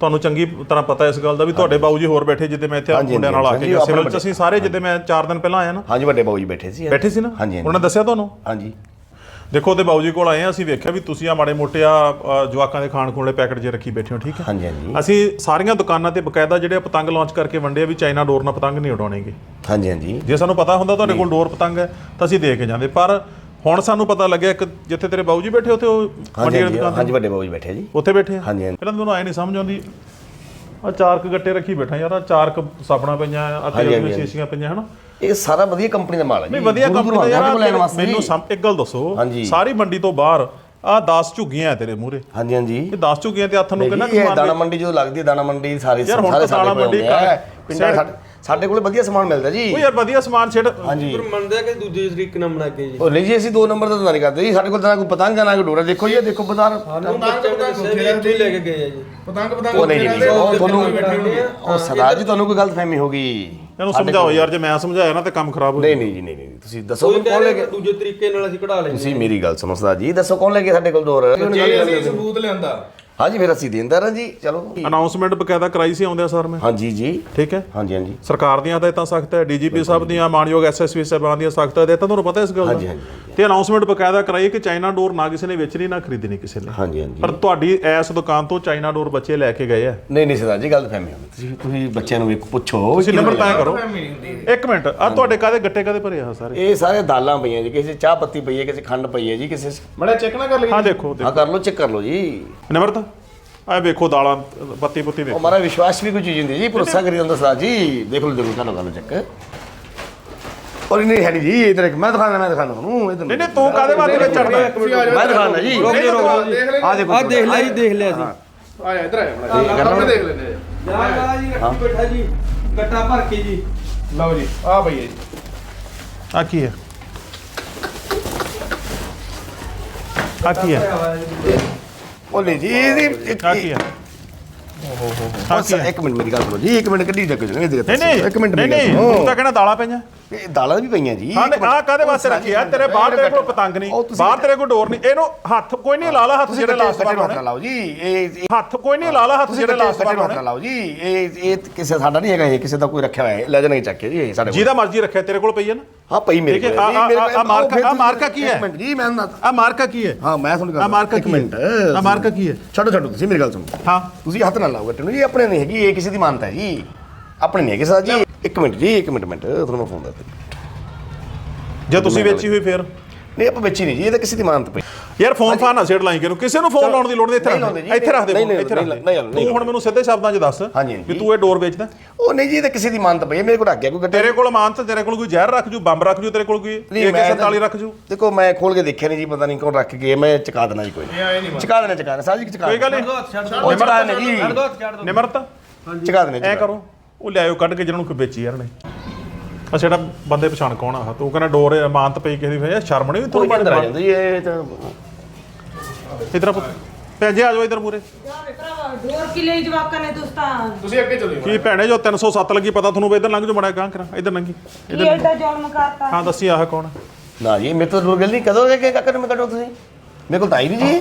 ਤੁਹਾਨੂੰ ਚੰਗੀ ਤਰ੍ਹਾਂ ਪਤਾ ਇਸ ਗੱਲ ਦਾ ਵੀ ਤੁਹਾਡੇ ਬਾਊ ਜੀ ਹੋਰ ਬੈਠੇ ਜਿੱਦੇ ਮੈਂ ਇੱਥੇ ਮੁੰਡਿਆਂ ਨਾਲ ਆ ਕੇ ਸਿਵਲ ਚ ਅਸੀਂ ਸਾਰੇ ਜਿੱਦੇ ਮੈਂ 4 ਦਿਨ ਪਹਿਲਾਂ ਆਇਆ ਨਾ। ਹਾਂਜੀ ਵੱਡੇ ਬਾਊ ਜੀ ਬੈਠੇ ਸੀ। ਬੈਠੇ ਸੀ ਨਾ? ਹਾਂਜੀ। ਉਹਨਾਂ ਦੱਸਿਆ ਤੁਹਾਨੂੰ? ਹਾਂਜੀ। ਦੇਖੋ ਤੇ ਬਾਊ ਜੀ ਕੋਲ ਆਏ ਆ ਅਸੀਂ ਵੇਖਿਆ ਵੀ ਤੁਸੀਂ ਆ ਮਾੜੇ ਮੋਟੇ ਆ ਜਵਾਕਾਂ ਦੇ ਖਾਣ ਖੂਣ ਵਾਲੇ ਪੈਕਟ ਜੇ ਰੱਖੀ ਬੈਠੇ ਹੋ ਠੀਕ ਹੈ? ਹਾਂਜੀ ਹਾਂਜੀ। ਅਸੀਂ ਸਾਰੀਆਂ ਦੁਕਾਨਾਂ ਤੇ ਬਕਾਇਦਾ ਜਿਹੜੇ ਪਤੰਗ ਲਾਂਚ ਕਰਕੇ ਵੰਡੇ ਆ ਵੀ ਚਾਈਨਾ ਡੋਰ ਨਾਲ ਪਤੰਗ ਨਹੀਂ ਉਡਾਉਣੇਗੇ। ਹਾਂਜੀ ਹਾਂਜੀ। ਜੇ ਸਾਨੂੰ ਪਤਾ ਹੁੰਦਾ ਤੁਹਾਡੇ ਕੋਲ ਡੋਰ ਪਤੰਗ ਹੈ ਤਾਂ ਅਸੀਂ ਦੇ ਕੇ ਜਾਂਦੇ। ਪਰ ਹੁਣ ਸਾਨੂੰ ਪਤਾ ਲੱਗਿਆ ਇੱਕ ਜਿੱਥੇ ਤੇਰੇ ਬਾਊ ਜੀ ਬੈਠੇ ਉੱਥੇ ਉਹ ਹਾਂਜੀ ਦੁਕਾਨ ਹਾਂਜੀ ਵੱਡੇ ਬਾਊ ਜੀ ਬੈਠੇ ਜੀ। ਉੱਥੇ ਬੈਠੇ ਆ? ਹਾਂਜੀ, ਹਾਂਜੀ। ਪਹਿਲਾਂ ਮੈਨੂੰ ਆਏ ਨਹੀਂ ਸਮਝ ਆਉਂਦੀ। ਆ ਚਾਰ ਕੁ ਗੱਟੇ ਰੱਖੀ ਬੈਠਾ ਯਾਰ ਆ ਚਾਰ ਕੁ ਸਾਬਣਾ ਪਈਆਂ ਆ ਦੀਆਂ ਹਾਂਜੀ। ਸ਼ੀਸ਼ੀਆਂ ਪਈਆਂ ਹਨਾ ਇਹ ਸਾਰਾ ਵਧੀਆ ਕੰਪਨੀ ਦਾ ਮਾਲ ਹੈ ਨਹੀਂ ਵਧੀਆ ਕੰਪਨੀ ਦਾ ਯਾਰ ਮੈਨੂੰ ਇੱਕ ਗੱਲ ਦੱਸੋ। ਸਾਰੀ ਮੰਡੀ ਤੋਂ ਬਾਹਰ ਆ 10 ਝੁੱਗੀਆਂ ਤੇਰੇ ਮੂਹਰੇ ਹਾਂਜੀ ਹਾਂਜੀ ਇਹ 10 ਝੁੱਗੀਆਂ ਤੇ ਹੱਥ ਨੂੰ ਕਿੰਨਾ ਕੁ ਇਹ ਸਮਾਨ ਦਾਣਾ ਵੇਚ- ਮੰਡੀ ਜਦੋਂ ਲੱਗਦੀ ਹੈ ਦਾਣਾ ਮੰਡੀ ਸਾਰੇ ਸਾਰੇ ਸਾਡੇ ਕੋਲ ਆ। ਪਿੰਡਾਂ ਸਾਡੇ ਸਾਡੇ ਕੋਲ ਵਧੀਆ ਸਮਾਨ ਮਿਲਦਾ ਜੀ। ਉਹ ਯਾਰ ਵਧੀਆ ਸਮਾਨ ਛੇੜ। ਹਾਂਜੀ। ਮੰਨਦੇ ਆ ਕਿ ਦੂਜੇ ਤਰੀਕੇ ਨਾਲ ਬਣਾ ਕੇ ਜੀ? ਉਹ ਨਹੀਂ ਜੀ ਅਸੀਂ ਦੋ ਨੰਬਰ ਦਾ ਧੰਦਾ ਨਹੀਂ ਕਰਦੇ ਜੀ ਸਾਡੇ ਕੋਲ ਤਾਂ ਕੋਈ ਪਤੰਗ ਨਾ ਕੋਈ ਡੋਰਾ। ਦੇਖੋ ਜੀ ਇਹ ਦੇਖੋ ਬਾਜ਼ਾਰ। ਇੱਥੇ ਹੀ ਲੈ ਕੇ ਗਏ ਆ ਜੀ। ਪਤੰਗ ਪਤੰਗ ਉਹ ਨਹੀਂ ਜੀ ਉਹ ਤੁਹਾਨੂੰ ਬੈਠੇ ਆ। ਉਹ ਸਰਦਾਰ ਜੀ ਤੁਹਾਨੂੰ ਕੋਈ ਗਲਤਫਹਿਮੀ ਹੋ ਗਈ? ਇਹਨੂੰ ਸਮਝਾਓ ਯਾਰ ਜੇ ਮੈਂ ਸਮਝਾਇਆ ਨਾ ਤੇ ਕੰਮ ਖਰਾਬ ਹੋ ਨਹੀਂ ਨਹੀਂ ਜੀ ਨਹੀਂ ਨਹੀਂ ਤੁਸੀਂ ਦੱਸੋ ਕੌਣ ਲੈ ਕੇ ਦੂਜੇ ਤਰੀਕੇ ਨਾਲ ਅਸੀਂ ਕਢਾ ਲੈਂਦੇ ਤੁਸੀਂ ਮੇਰੀ ਗੱਲ ਸਰਦਾਰ ਜੀ ਦੱਸੋ ਕੌਣ ਲੈ ਕੇ ਸਾਡੇ ਕੋਲ ਡੋਰ ਜੇ ਅਸੀਂ ਸਬੂਤ ਲਿਆਂਦਾ। ਹਾਂਜੀ ਫਿਰ ਅਸੀਂ ਦੇਂਦਾਰ ਹਾਂ ਜੀ। ਚਲੋ। ਅਨਾਉਂਸਮੈਂਟ ਬਕਾਇਦਾ ਕਰਾਈ ਸੀ ਆਉਂਦਿਆ ਸਰ ਮੈਂ? ਹਾਂਜੀ ਜੀ। ਠੀਕ ਹੈ? ਹਾਂਜੀ ਹਾਂਜੀ। ਸਰਕਾਰ ਦੀਆਂ ਹਦਾਇਤਾਂ ਸਖਤ ਹੈ ਡੀਜੀਪੀ ਸਾਹਿਬ ਦੀਆਂ ਮਾਨਯੋਗ ਐਸਐਸਪੀ ਸਾਹਿਬਾਨ ਦੀਆਂ ਸਖਤ ਹਦਾਇਤਾਂ ਤੁਹਾਨੂੰ ਪਤਾ ਇਸ ਗੱਲ ਹਾਂਜੀ, ਦਾ ਹਾਂਜੀ, ਤੇ ਅਨਾਉਂਸਮੈਂਟ ਬਕਾਇਦਾ ਕਰਾਈ ਕਿ ਚਾਈਨਾ ਡੋਰ ਨਾ ਕਿਸੇ ਨੇ ਵੇਚਣੀ ਨਾ ਖਰੀਦਣੀ ਕਿਸੇ ਨੇ। ਹਾਂਜੀ ਹਾਂਜੀ। ਪਰ ਤੁਹਾਡੀ ਐਸ ਦੁਕਾਨ ਤੋਂ ਚਾਈਨਾ ਡੋਰ ਬੱਚੇ ਲੈ ਕੇ ਗਏ ਆ। ਨਹੀਂ ਨਹੀਂ ਸਰਦਾਰ ਜੀ ਗਲਤਫਹਿਮੀ ਹੋ ਗਈ ਤੁਸੀਂ ਤੁਸੀਂ ਬੱਚਿਆਂ ਨੂੰ ਵੀ ਪੁੱਛੋ ਤੁਸੀਂ ਨੰਬਰ ਤਾਂ ਲਿਆ? ਕਰੋ। ਇੱਕ ਮਿੰਟ ਆ ਤੁਹਾਡੇ ਕਾਦੇ ਗੱਟੇ ਕਾਦੇ ਭਰੇ ਆ ਸਾਰੇ? ਇਹ ਸਾਰੇ ਦਾਲਾਂ ਪਈਆਂ ਜੀ ਕਿਸੇ 'ਚ ਚਾਹ ਪੱਤੀ ਪਈ ਹੈ ਕਿਸੇ 'ਚ ਖੰਡ ਪਈ ਹੈ ਜੀ ਕਿਸੇ 'ਚ- ਮੜਾ ਚੈੱਕ ਨਾ ਕਰ ਲਈ ਹਾਂ ਦੇਖੋ ਦੇਖੋ। ਹਾਂ ਕਰ ਲਓ ਚੈੱਕ ਕਰ ਲਓ ਜੀ। ਨਿਮਰਤ? ਆ ਵੇਖੋ ਦਾਲਾਂ ਪੱਤੀ ਪੁੱਤੀ ਉਹ ਵੇਖੋ ਹਮਾਰਾ ਵਿਸ਼ਵਾਸ ਵੀ ਕੋਈ ਚੀਜ਼ ਹੁੰਦੀ ਹੈ ਜੀ ਭਰੋਸਾ ਕਰੀ ਜਾਂਦਾ ਸਰਦਾਰ ਜੀ। ਦੇਖ ਲਓ ਦੇਖੋ ਕਰ ਲਓ ਚੈੱਕ। ਔਰ ਨਹੀਂ ਹੈ ਨਹੀਂ ਜੀ ਇਧਰ ਇੱਕ ਮੈਂ ਦਿਖਾਣਾ ਮੈਂ ਦਿਖਾਣਾ ਤੁਹਾਨੂੰ ਇਧਰ ਨਹੀਂ ਨਹੀਂ ਤੂੰ ਕਾਦੇ ਵਾਸਤੇ ਵਿੱਚ ਚੜਦਾ ਮੈਂ ਦਿਖਾਣਾ ਜੀ। ਦੇਖ ਲੈ ਆ ਦੇਖੋ ਆ ਦੇਖ ਲਿਆ ਜੀ ਦੇਖ ਲਿਆ ਸੀ ਆ ਜਾ ਇਧਰ ਆ ਜਾ ਮੜਾ ਦੇਖ ਲੈਂਦੇ ਜਾ ਜਾ ਜੀ ਰੱਖੀ ਬੈਠਾ ਜੀ। ਗੱਟਾ ਭਰ ਕੇ ਜੀ। ਲਓ ਜੀ ਆ ਹੈ ਜੀ। ਆ ਕੀ ਹੈ? ਆ ਕੀ ਹੈ? ਉਹ ਨਹੀਂ ਜੀ ਇਹਦੀ ਆ। ਕੀ ਹੈ ਹਾਂ ਇੱਕ ਮਿੰਟ ਮੇਰੀ ਗੱਲ ਸੁਣੋ ਜੀ ਇੱਕ ਮਿੰਟ ਕੱਢੀ ਦੇਖੋ ਜੀ ਨਹੀਂ ਨਹੀਂ ਨਹੀਂ ਇੱਕ ਮਿੰਟ ਨਹੀਂ ਮੇਰੀ ਨਹੀਂ ਗੱਲ ਤੂੰ ਸੁਣੋ। ਤਾਂ ਕਹਿੰਦਾ ਦਾਲਾਂ ਪਈਆਂ? ਇਹ ਦਾਲਾਂ ਵੀ ਪਈਆਂ ਜੀ। ਹਾਂ। ਆ ਕਾਦੇ ਵਾਸਤੇ ਰੱਖੀ ਆ? ਤੇਰੇ ਬਾਹਰ ਤੇਰੇ ਕੋਲ ਪਤੰਗ ਨਹੀਂ। ਬਾਹਰ ਤੇਰੇ ਕੋਲ ਡੋਰ ਨਹੀਂ। ਇਹਨੂੰ ਹੱਥ ਕੋਈ ਨਹੀਂ ਲਾ ਲਾ ਹੱਥ ਜਿਹੜੇ ਲਾਸਟ ਵਾਰ ਨਾ। ਲਾਓ ਜੀ। ਇਹ ਇਹ- ਹੱਥ ਕੋਈ ਨਹੀਂ ਲਾ ਲਾ ਹੱਥ ਜਿਹੜੇ ਲਾਸਟ ਵਾਰ ਨਾ। ਲਾਓ ਜੀ। ਇਹ ਇਹ ਕਿਸੇ ਸਾਡਾ ਨਹੀਂ ਹੈਗਾ ਇਹ ਕਿਸੇ ਦਾ ਕੋਈ ਰੱਖਿਆ ਹੋਇਆ। ਹੈ ਲੈ ਜਾਣਗੇ ਚੱਕ ਕੇ ਜੀ ਇਹ ਸਾਡੇ ਕੋਲ। ਜਿਹਦਾ ਮਰਜ਼ੀ ਰੱਖਿਆ ਤੇਰੇ ਕੋਲ ਪਈ ਹੈ ਨਾ। ਹਾਂ ਪਈ ਮੇਰੇ ਕੋਲ। ਆ- ਮਾਰਕਾ- ਆ ਮਾਰਕਾ ਕੀ ਹੈ? ਜੀ ਮੈਂ ਆ ਮਾਰਕਾ ਕੀ ਹੈ? ਹਾਂ ਮੈਂ ਤੁਹਾਨੂੰ ਆ ਮਾਰਕਾ ਕੀ ਹੈ? ਮਿੰਟ। ਆ ਮਾਰਕਾ ਕੀ ਹੈ? ਛੱਡੋ ਛੱਡੋ ਤੁਸੀਂ ਮੇਰੀ ਗੱਲ ਸੁਣੋ। ਹਾਂ। ਤੁਸੀਂ ਹੱਥ ਨਾਲ ਲਾਓ ਗੱਟੇ ਨੂੰ ਜੀ ਆਪਣੇ ਨਹੀਂ ਹੈਗੀ ਇਹ ਕਿਸੇ ਦੀ ਮਾਨਤਾ ਹੈ ਜੀ। ਆਪਣੇ ਨਹੀਂ ਹੈਗੇ ਸਰ ਜੀ। ਇੱਕ ਮਿੰਟ ਜੀ ਇੱਕ ਮਿੰਟ ਮਿੰਟ। ਤੁਹਾਨੂੰ ਮੈਂ ਫੋਨ ਦੱਸਦਾ ਜੇ ਤੁਸੀਂ ਵੇਚੀ ਹੋਈ ਫੇਰ? ਨਹੀਂ ਆਪਾਂ ਵੇਚੀ ਨਹੀਂ ਜੀ ਇਹ ਤਾਂ ਕਿਸੇ ਦੀ ਮਾਨਤ ਪਈ। ਯਾਰ ਫੋਨ ਫਾਨ ਨਾ ਛੇੜ ਲਾਈ ਕਿਨੂੰ। ਕਿਸੇ ਨੂੰ ਫੋਨ ਲਾਉਣ ਦੀ ਲੋੜ ਨਹੀਂ ਇੱਥੇ ਨਹੀਂ ਰੱਖ ਦੇ। ਇੱਥੇ ਰੱਖ ਦੇ ਨਹੀਂ, phone, ਨਹੀਂ, ਇੱਥੇ ਰੱਖ ਨਹੀਂ, ਦੇ। ਤੂੰ ਹੁਣ ਮੈਨੂੰ ਸਿੱਧੇ ਸ਼ਬਦਾਂ 'ਚ ਦੱਸ ਹਾਂਜੀ। ਤੂੰ ਇਹ ਡੋਰ ਵੇਚਦਾ? ਉਹ ਨਹੀਂ ਜੀ ਇਹ ਤਾਂ ਕਿਸੇ ਦੀ ਮਾਨਤ ਪਈ ਹੈ ਮੇਰੇ ਕੋਲ ਰੱਖ ਗਿਆ ਕੋਈ ਗੱਟੇ ਤੇਰੇ ਕੋਲ ਮਾਨ ਤੇ ਤੇਰੇ ਕੋਲ ਕੋਈ ਜ਼ਹਿਰ ਰੱਖ ਜੂ ਬੰਬ ਰੱਖ ਜੂ ਤੇਰੇ ਕੋਲ ਕੋਈ ਤਾਂ- AK47 ਰੱਖ ਜੂ? ਦੇਖੋ ਮੈਂ ਖੋਲ ਕੇ ਦੇਖਿਆ ਨਹੀਂ ਜੀ ਪਤਾ ਨਹੀਂ ਕੌਣ ਰੱਖ ਕੇ ਮੈਂ ਚਕਾ ਦੇਣਾ ਜੀ ਕੋਈ। ਚਕਾ ਦੇਣਾ ਚਕਾ ਦੇਣਾ। ਸਾਹ ਜੀ ਚਕਾ ਕੋਈ ਗੱਲ ਨਹੀਂ। ਛੱਡ ਦੋ ਨਿਮਰਤ? ਚਕਾ ਦੇਣਾ ਐ ਕਰੋ। ਉਹ ਲਿਆਇਓ ਕੱਢ ਕੇ ਜਿਹਨਾਂ ਨੂੰ ਕੋਈ ਵੇਚੀ ਯਾਰ ਨੇ ਆ ਜਿਹੜਾ ਬੰਦੇ ਪਛਾਣ ਕੌਣ ਆ? ਤੂੰ ਕਹਿੰਦਾ ਡੋਰ ਮਾਨਤ ਪਈ ਕਿਸੇ ਦੀ ਫੇ ਸ਼ਰਮ ਨਹੀਂ ਕੋਈ ਤੁਹਾਨੂੰ ਅੰਦਰ ਆ ਬੜਾ ਜਾਂਦਾ ਇਹ ਤਾਂ ਇਧਰ ਭੇਜੇ ਆ ਜਾਓ ਇਧਰ ਮੂਰੇ ਡੋਰ ਕੀ ਲਈ ਜਵਾਕਾਂ ਨੇ ਤੁਸੀਂ ਤਾਂ ਤੁਸੀਂ ਅੱਗੇ ਚੱਲਿਓ ਕੀ ਭੈਣੇ ਜੋ 307 ਲੱਗੀ ਪਤਾ ਤੁਹਾਨੂੰ ਵੀ ਇਧਰ ਲੰਘ ਜੋ ਮੜਾ ਗਾਂ ਕਰਾਂ। ਇਧਰ ਲੰਘੀ। ਕੀ ਐਡਾ ਜ਼ੁਲਮ ਕਰਤਾ। ਹਾਂ ਦੱਸੀ ਆਹ ਕੌਣ? ਨਾ ਜੀ ਮੇਰੇ ਤੋਂ ਡੋਰ ਗੱਲ ਨਹੀਂ ਕਦੋਂ ਕਿ ਕਾਕਰ ਮੈਂ ਕੱਢੋ ਤੁਸੀਂ? ਮੇਰੇ ਕੋਲ ਤਾਂ ਆਈ ਨਹੀਂ ਜੀ।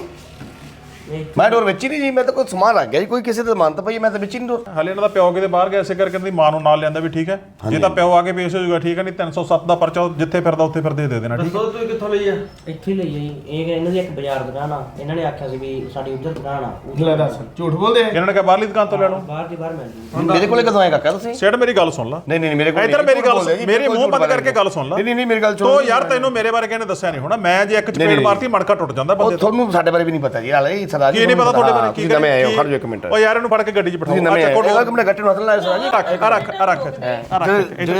ਮੈਂ ਡੋਰ ਵੇਚੀ ਨਹੀਂ ਜੀ ਮੈਂ ਤਾਂ ਕੋਈ ਸਮਾਨ ਰੱਖ ਗਿਆ ਜੀ ਕੋਈ ਕਿਸੇ ਦਾ ਮਾਨਤ ਪਈ ਹੈ, ਮੈਂ ਤਾਂ ਵੇਚੀ ਨਹੀਂ ਡੋਰ। ਹਲੇ ਇਹਨਾਂ ਦਾ ਪਿਓ ਕਿਤੇ ਬਾਹਰ ਗਿਆ ਇਸੇ ਕਰਕੇ ਕਹਿੰਦੀ ਮਾਂ ਨੂੰ ਨਾਲ ਲਿਆਂਦਾ ਵੀ ਠੀਕ ਹੈ। ਜੇ ਤਾਂ ਪਿਓ ਆ ਕੇ ਪੇਸ਼ ਹੋ ਜਾਊਗਾ ਠੀਕ ਹੈ ਨਹੀਂ 307 ਦਾ ਪਰਚਾ ਉਹ ਜਿੱਥੇ ਫਿਰਦਾ ਉੱਥੇ ਫਿਰਦੇ ਦੇ ਦੇਣਾ ਠੀਕ ਹੈ। ਦੱਸੋ ਤੁਸੀਂ ਕਿੱਥੋਂ ਲਈ ਆ? ਇੱਥੇ ਹੀ ਲਈ ਆ ਜੀ। ਇਹ ਕਿ ਇਹਨਾਂ ਦੀ ਇੱਕ ਬਾਜ਼ਾਰ ਦੁਕਾਨ ਆ। ਇਹਨਾਂ ਨੇ ਆਖਿਆ ਸੀ ਵੀ ਸਾਡੀ ਉੱਧਰ ਦੁਕਾਨ ਆ। ਉੱਧਰ ਲੈ ਦੱਸ ਝੂਠ ਬੋਲਦੇ ਆ? ਇਹਨਾਂ ਨੇ ਕਿਹਾ ਬਾਹਰਲੀ ਦੁਕਾਨ ਤੋਂ ਲੈ ਲਓ। ਬਾਹਰ ਦੀ ਬਾਹਰ ਮਿਲ ਜੂ ਮੇਰੇ ਕੋਲੇ ਕਦੋਂ ਆਇਆ ਕਾਕਾ ਤੁਸੀਂ? ਸੇੜ ਮੇਰੀ ਗੱਲ ਸੁਣ ਲਾ। ਨਹੀਂ ਨਹੀਂ ਮੇਰੇ ਕੋਲ ਇੱਧਰ ਮੇਰੀ ਗੱਲ ਮੇਰੀ ਮੂੰਹ ਬੰਦ ਕਰਕੇ ਗੱਲ ਸੁਣ ਲਾ। ਨਹੀਂ ਨਹੀਂ ਮੇਰੀ ਗੱਲ ਤੋ ਸੁਣੋ ਯਾਰ ਤੈਨੂੰ ਮੇਰੇ ਬਾਰੇ ਕਿਹਨੇ ਦੱਸਿਆ ਨਹੀਂ ਹੋਣਾ। ਮੈਂ ਜੇ ਇੱਕ ਚਪੇੜ। ਮਾਰਤੀ ਮਣਕਾ ਟੁੱਟ ਜਾਂਦਾ ਉਹ ਬੰਦੇ ਤੋਂ। ਤੁਹਾਨੂੰ ਸਾਡੇ ਬਾਰੇ ਵੀ ਨਹੀਂ ਪਤਾ ਜੀ ਹਾਲੇ ਸਰਦਾਰ ਕੀ ਨਹੀਂ ਪਤਾ ਤੁਹਾਡੇ ਬਾਰੇ ਤੁਸੀਂ ਨਵੇਂ ਆਏ ਹੋ ਖੜ ਜਾਓ ਇੱਕ ਮਿੰਟ। ਉਹ ਯਾਰ ਇਹਨੂੰ ਫੜ ਕੇ ਗੱਡੀ 'ਚ ਬਿਠਾਓ। ਤੁਸੀਂ ਨਵੇਂ ਆਏ ਹੋ। ਇੱਕ ਮਿੰਟ ਗੱਟੇ ਨੂੰ ਹੱਥ ਲਾ ਸਰਦਾਰ ਜੀ ਰੱਖ ਆ ਰੱਖ ਆ ਰੱਖ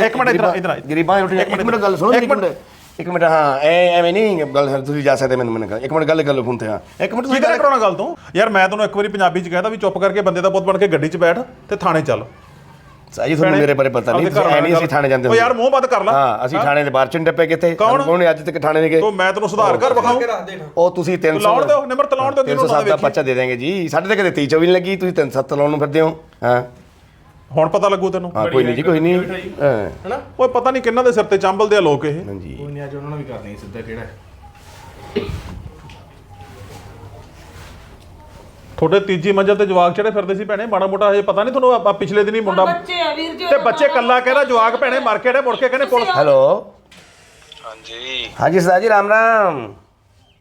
ਇੱਕ ਮਿੰਟ ਇਧਰ ਇਧਰ ਗਰੀਬਾਂ ਦੀ ਰੋਟੀ ਇੱਕ ਮਿੰਟ ਗੱਲ ਸੁਣੋ ਇੱਕ ਮਿੰਟ। ਇੱਕ ਮਿੰਟ ਹਾਂ ਐ ਐਵੇਂ ਨਹੀਂ ਗੱਲ ਤੁਸੀਂ ਜਾ ਸਕਦੇ ਮੈਨੂੰ ਮੈਨੂੰ ਇੱਕ ਮਿੰਟ ਗੱਲ ਕਰ ਲਓ ਫੋਨ ਤੇ ਹਾਂ। ਇੱਕ ਮਿੰਟ ਤੁਸੀਂ ਗੱਲ ਕਰਾਉਣਾ ਗੱਲ ਤੋਂ? ਯਾਰ ਮੈਂ ਤੈਨੂੰ ਇੱਕ ਵਾਰੀ ਪੰਜਾਬੀ 'ਚ ਕਹਿਤਾ ਵੀ ਚੁੱਪ ਕਰਕੇ ਬੰਦੇ ਦਾ ਪੁੱਤ ਬਣ ਕੇ ਗੱਡੀ 'ਚ ਬੈਠ ਤੇ ਥਾਣੇ ਚੱਲ। ਸਾਜੀ ਤੁਹਾਨੂੰ ਮੇਰੇ ਬਾਰੇ ਪਤਾ ਨਹੀਂ ਘਰ ਐ ਨਹੀਂ ਅਸੀਂ ਥਾਣੇ ਜਾਂਦੇ ਉਹ ਯਾਰ ਮੂੰਹ ਬੰਦ ਕਰ ਲਾ। ਹਾਂ ਅਸੀਂ ਥਾਣੇ ਦੇ ਬਾਹਰ ਚਿੰਡੇ ਪੈ ਕਿੱਥੇ ਕੌਣ? ਕੌਣ ਅੱਜ ਤੱਕ ਥਾਣੇ ਦੇ ਗਏ ਤੋ ਮੈਂ ਤੈਨੂੰ ਸੁਧਾਰ ਕਰ ਵਿਖਾਉਂ ਉਹ ਤੁਸੀਂ 300 ਲਾਉਣ ਦਿਓ ਨਿਮਰਤ ਲਾਉਣ ਦਿਓ 307 ਦਾ ਪਰਚਾ ਦੇ ਦੇਂਗੇ ਜੀ। ਸਾਡੇ ਤੇ ਕਦੇ 30 24 ਨਹੀਂ ਲੱਗੀ ਤੁਸੀਂ 307 ਲਾਉਣ ਨੂੰ ਫਿਰਦੇ ਹੋ ਹਾਂ। ਹੁਣ ਪਤਾ ਲੱਗੂ ਤੈਨੂੰ। ਹਾਂ ਕੋਈ ਨਹੀਂ ਜੀ ਕੋਈ ਨਹੀਂ। ਹਾਂ। ਓਏ ਪਤਾ ਨਹੀਂ ਕਿੰਨਾਂ ਦੇ ਸਿਰ ਤੇ ਚੰਬਲਦੇ ਆ ਲੋਕ ਇਹ। ਹਾਂਜੀ। ਕੋਈ ਨਹੀਂ ਅੱਜ ਉਹਨਾਂ ਨੂੰ ਵੀ ਕਰਨੀ ਸਿੱਧਾ ਕਿਹੜਾ ਤੁਹਾਡੇ ਤੀਜੀ ਮੰਜ਼ਲ ਤੇ ਜਵਾਕ ਚੜੇ ਫਿਰਦੇ ਸੀ ਭੈਣੇ ਮਾੜਾ ਮੋਟਾ ਹਜੇ ਪਤਾ ਨਹੀਂ ਤੁਹਾਨੂੰ ਆਪਾਂ ਪਿਛਲੇ ਦਿਨ ਹੀ ਮੁੰਡਾ ਬੱਚੇ ਆ ਵੀਰ ਜੀ ਤੇ ਬੱਚੇ ਕੱਲਾ ਕਹਿੰਦਾ ਜਵਾਕ ਭੈਣੇ ਮਰ ਕੇ ੜੇ ਮੁੜ ਕੇ ਕਹਿੰਦੇ ਪੁਲਿਸ ਹੈਲੋ ਹਾਂਜੀ। ਹਾਂਜੀ ਸਰਦਾਰ ਜੀ ਰਾਮ ਰਾਮ।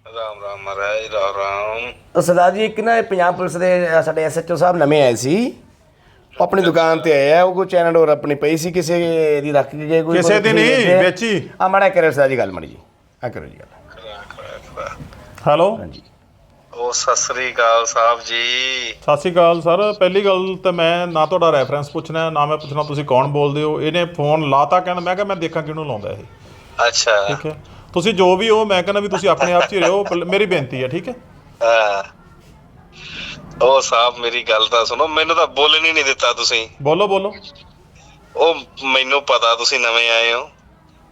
ਰਾਮ ਰਾਮ ਮਹਾਰਾਜ ਰਾਮ ਰਾਮ। ਉਹ ਸਰਦਾਰ ਜੀ ਇੱਕ ਨਾ ਇਹ ਪੰਜਾਬ ਪੁਲਿਸ ਦੇ ਸਾਡੇ ਐਸਐਚਓ ਸਾਹਿਬ ਨਵੇਂ ਆਏ ਸੀ। ਉਹ ਆਪਣੀ ਦੁਕਾਨ ਤੇ ਆਏ ਆ ਉਹ ਕੋਈ ਚੈਨਲ ਡੋਰ ਆਪਣੀ ਪਈ ਸੀ ਕਿਸੇ ਦੀ ਰੱਖ ਕੇ ਗਏ ਕੋਈ ਕਿਸੇ ਦੀ ਨਹੀਂ, ਵੇਚੀ। ਆ ਮਾੜਾ ਕਰਿਓ ਸਰਦਾਰ ਜੀ ਗੱਲ ਮਾੜੀ ਜੀ ਆ ਕਰੋ ਜੀ ਗੱਲ ਖਰਾ ਉਹ ਸਤਿ ਸ੍ਰੀ ਅਕਾਲ ਸਾਹਿਬ ਜੀ। ਸਤਿ ਸ਼੍ਰੀ ਅਕਾਲ ਸਰ ਪਹਿਲੀ ਗੱਲ ਤਾਂ ਮੈਂ ਨਾ ਤੁਹਾਡਾ ਰੈਫਰੈਂਸ ਪੁੱਛਣਾ ਨਾ ਮੈਂ ਪੁੱਛਣਾ ਤੁਸੀਂ ਕੌਣ ਬੋਲਦੇ ਹੋ। ਇਹਨੇ ਫੋਨ ਲਾਤਾ ਕਹਿੰਦਾ ਮੈਂ ਕਿਹਾ ਮੈਂ ਦੇਖਾਂ ਕਿਹਨੂੰ ਲਾਉਂਦਾ ਇਹ। ਅੱਛਾ। ਠੀਕ ਹੈ। ਤੁਸੀਂ ਜੋ ਵੀ ਹੋ ਮੈਂ ਕਹਿੰਦਾ ਵੀ ਤੁਸੀਂ ਆਪਣੇ ਆਪ 'ਚ ਹੀ ਰਹੋ ਮੇਰੀ ਬੇਨਤੀ ਹੈ ਠੀਕ ਹੈ? ਹਾਂ। ਉਹ ਸਾਹਿਬ ਮੇਰੀ ਗੱਲ ਤਾਂ ਸੁਣੋ ਮੈਨੂੰ ਤਾਂ ਬੋਲਣ ਹੀ ਨਹੀਂ ਦਿੱਤਾ ਤੁਸੀਂ। ਬੋਲੋ ਬੋਲੋ। ਉਹ ਮੈਨੂੰ ਪਤਾ ਤੁਸੀਂ ਨਵੇਂ ਆਏ ਹੋ।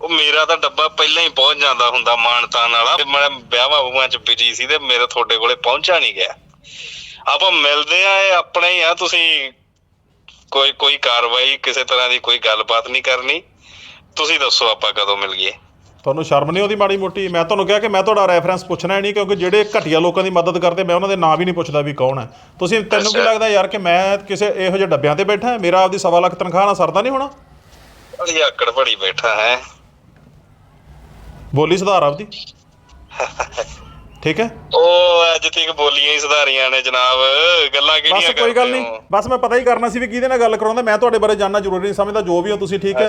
ਉਹ ਮੇਰਾ ਤਾਂ ਡੱਬਾ ਪਹਿਲਾਂ ਹੀ ਪਹੁੰਚ ਜਾਂਦਾ ਹੁੰਦਾ ਮਾਨਤਾਨ ਵਾਲਾ। ਤੇ ਮੈਂ ਵਿਆਹਾਂ ਵੂਹਾਂ ਚ ਬਿਜ਼ੀ ਸੀ ਤੇ ਮੇਰੇ ਤੁਹਾਡੇ ਕੋਲੇ ਪਹੁੰਚਾ ਨਹੀਂ ਗਿਆ। ਆਪਾਂ ਮਿਲਦੇ ਆ ਇਹ ਆਪਣੇ ਹੀ ਆ ਤੁਸੀਂ ਕੋਈ ਕੋਈ ਕਾਰਵਾਈ ਕਿਸੇ ਤਰ੍ਹਾਂ ਦੀ ਕੋਈ ਗੱਲਬਾਤ ਨਹੀਂ ਕਰਨੀ। ਤੁਸੀਂ ਦੱਸੋ ਆਪਾਂ ਕਦੋਂ ਮਿਲ ਗਏ। ਤੁਹਾਨੂੰ ਸ਼ਰਮ ਨਹੀਂ ਆਉਂਦੀ ਮਾੜੀ ਮੋਟੀ? ਮੈਂ ਤੁਹਾਨੂੰ ਕਿਹਾ ਕਿ ਮੈਂ ਤੁਹਾਡਾ ਰੈਫਰੈਂਸ ਪੁੱਛਣਾ ਹੀ ਨਹੀਂ ਕਿਉਂਕਿ ਜਿਹੜੇ ਘਟੀਆ ਲੋਕਾਂ ਦੀ ਮਦਦ ਕਰਦੇ ਮੈਂ ਉਹਨਾਂ ਦੇ ਨਾਂ ਵੀ ਨਹੀਂ ਪੁੱਛਦਾ ਵੀ ਕੌਣ ਹੈ। ਤੁਸੀਂ ਤੈਨੂੰ ਕੀ। ਲੱਗਦਾ ਯਾਰ ਕਿ ਮੈਂ ਕਿਸੇ ਇਹੋ ਜਿਹੇ ਡੱਬਿਆਂ ਤੇ ਬੈਠਾ ਮੇਰਾ ਆਪਦੀ ਸਵਾ ਲੱਖ ਤਨਖਾਹ ਨਾਲ ਸਰਦਾ ਨਹੀਂ ਹੋਣਾ? ਬੜੀ ਆਕੜ ਬੜੀ ਬੈਠਾ ਹੈ। ਬੋਲੀ ਸੁਧਾਰ ਆਪਦੀ। ਠੀਕ ਹੈ? ਉਹ ਅੱਜ ਤੱਕ ਬੋਲੀਆਂ ਹੀ ਸੁਧਾਰੀਆਂ ਨੇ ਜਨਾਬ ਗੱਲਾਂ ਬਸ ਕਿਹੜੀਆਂ ਕੋਈ ਗੱਲ ਨਹੀਂ? ਬਸ ਮੈਂ ਪਤਾ ਹੀ ਕਰਨਾ ਸੀ ਵੀ ਕਿਹਦੇ ਨਾਲ ਗੱਲ ਕਰਾਉਂਦਾ ਮੈਂ ਤੁਹਾਡੇ ਬਾਰੇ ਜਾਣਨਾ ਜ਼ਰੂਰੀ ਨਹੀਂ ਸਮਝਦਾ ਜੋ ਵੀ ਹੋ ਤੁਸੀਂ ਠੀਕ ਹੈ।